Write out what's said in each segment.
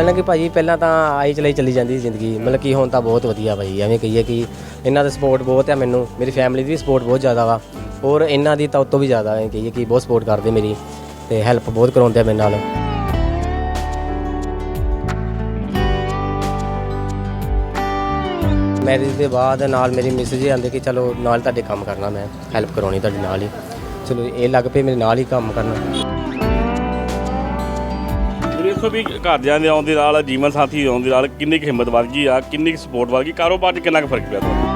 ਪਹਿਲਾਂ ਕਿ ਭਾਜੀ ਪਹਿਲਾਂ ਤਾਂ ਆਈ ਚਲਾਈ ਚੱਲੀ ਜਾਂਦੀ ਸੀ ਜ਼ਿੰਦਗੀ। ਮਤਲਬ ਕਿ ਹੁਣ ਤਾਂ ਬਹੁਤ ਵਧੀਆ ਭਾਈ ਐਵੇਂ ਕਹੀਏ ਕਿ ਇਹਨਾਂ ਦਾ ਸਪੋਰਟ ਬਹੁਤ ਹੈ ਮੈਨੂੰ। ਮੇਰੀ ਫੈਮਿਲੀ ਦੀ ਵੀ ਸਪੋਰਟ ਬਹੁਤ ਜ਼ਿਆਦਾ ਵਾ। ਔਰ ਇਹਨਾਂ ਦੀ ਤਾਂ ਉਤੋਂ ਵੀ ਜ਼ਿਆਦਾ ਐਵੇਂ ਕਹੀਏ ਕਿ ਬਹੁਤ ਸਪੋਰਟ ਕਰਦੇ ਮੇਰੀ। ਤੇ ਹੈਲਪ ਬਹੁਤ ਕਰਾਉਂਦੇ ਆ ਮੇਰੇ ਨਾਲ। ਮੈਰਿਜ ਦੇ ਬਾਅਦ ਨਾਲ ਮੇਰੀ ਮਿਸਿਸ ਜੀ ਆਂਦੇ ਕਿ ਚਲੋ ਨਾਲ ਤੁਹਾਡੇ ਕੰਮ ਕਰਨਾ ਮੈਂ। ਹੈਲਪ ਕਰਾਉਣੀ ਤੁਹਾਡੇ ਨਾਲ ਹੀ। ਚਲੋ ਇਹ ਲੱਗ ਪਏ ਮੇਰੇ ਨਾਲ ਹੀ ਕੰਮ ਕਰਨਾ। ਦੇਖੋ ਵੀ ਘਰਦਿਆਂ ਦੇ ਆਉਣ ਦੇ ਨਾਲ, ਜੀਵਨ ਸਾਥੀ ਆਉਣ ਦੇ ਨਾਲ ਕਿੰਨੀ ਕੁ ਹਿੰਮਤ ਵੱਧ ਗਈ ਆ, ਕਿੰਨੀ ਕੁ ਸਪੋਰਟ ਵੱਧ ਗਈ, ਕਾਰੋਬਾਰ 'ਚ ਕਿੰਨਾ ਕੁ ਫ਼ਰਕ ਪਿਆ ਤੁਹਾਨੂੰ?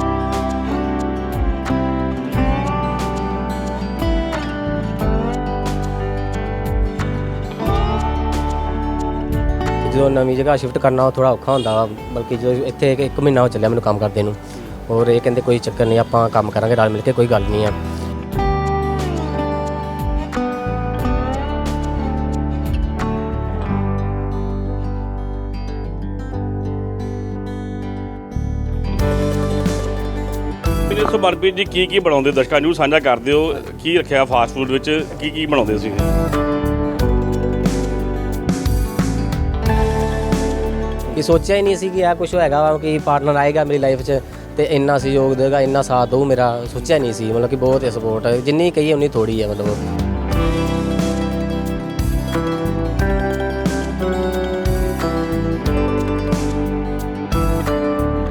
ਜਦੋਂ ਨਵੀਂ ਜਗ੍ਹਾ ਸ਼ਿਫਟ ਕਰਨਾ ਉਹ ਥੋੜਾ ਔਖਾ ਹੁੰਦਾ ਵਾ, ਬਲਕਿ ਜਦੋਂ ਇੱਥੇ ਇੱਕ ਮਹੀਨਾ ਹੋ ਚੱਲਿਆ ਮੈਨੂੰ ਕੰਮ ਕਰਦੇ ਨੂੰ, ਔਰ ਇਹ ਕਹਿੰਦੇ ਕੋਈ ਚੱਕਰ ਨਹੀਂ, ਆਪਾਂ ਕੰਮ ਕਰਾਂਗੇ, ਰਲ ਮਿਲ ਕੇ ਕੋਈ ਗੱਲ ਨਹੀਂ ਆ। ਵੀਰੇ ਦੱਸੋ ਮਨਪ੍ਰੀਤ ਜੀ, ਕੀ ਕੀ ਬਣਾਉਂਦੇ ਦਰਸ਼ਕਾਂ ਨੂੰ ਸਾਂਝਾ ਕਰਦੇ ਹੋ ਕੀ ਰੱਖਿਆ ਫਾਸਟ ਫੂਡ ਵਿੱਚ, ਕੀ ਕੀ ਬਣਾਉਂਦੇ ਤੁਸੀਂ? ਇਹ ਸੋਚਿਆ ਹੀ ਨਹੀਂ ਸੀ ਕਿ ਇਹ ਕੁਝ ਹੈਗਾ ਵਾ ਕਿ ਪਾਰਟਨਰ ਆਏਗਾ ਮੇਰੀ ਲਾਈਫ 'ਚ ਤੇ ਇੰਨਾ ਸਹਿਯੋਗ ਦੇਗਾ, ਇੰਨਾ ਸਾਥ ਦਊ ਮੇਰਾ, ਸੋਚਿਆ ਨਹੀਂ ਸੀ। ਮਤਲਬ ਕਿ ਬਹੁਤ ਸਪੋਰਟ ਜਿੰਨੀ ਕਹੀ ਉਨੀ ਥੋੜੀ ਹੈ ਮਤਲਬ।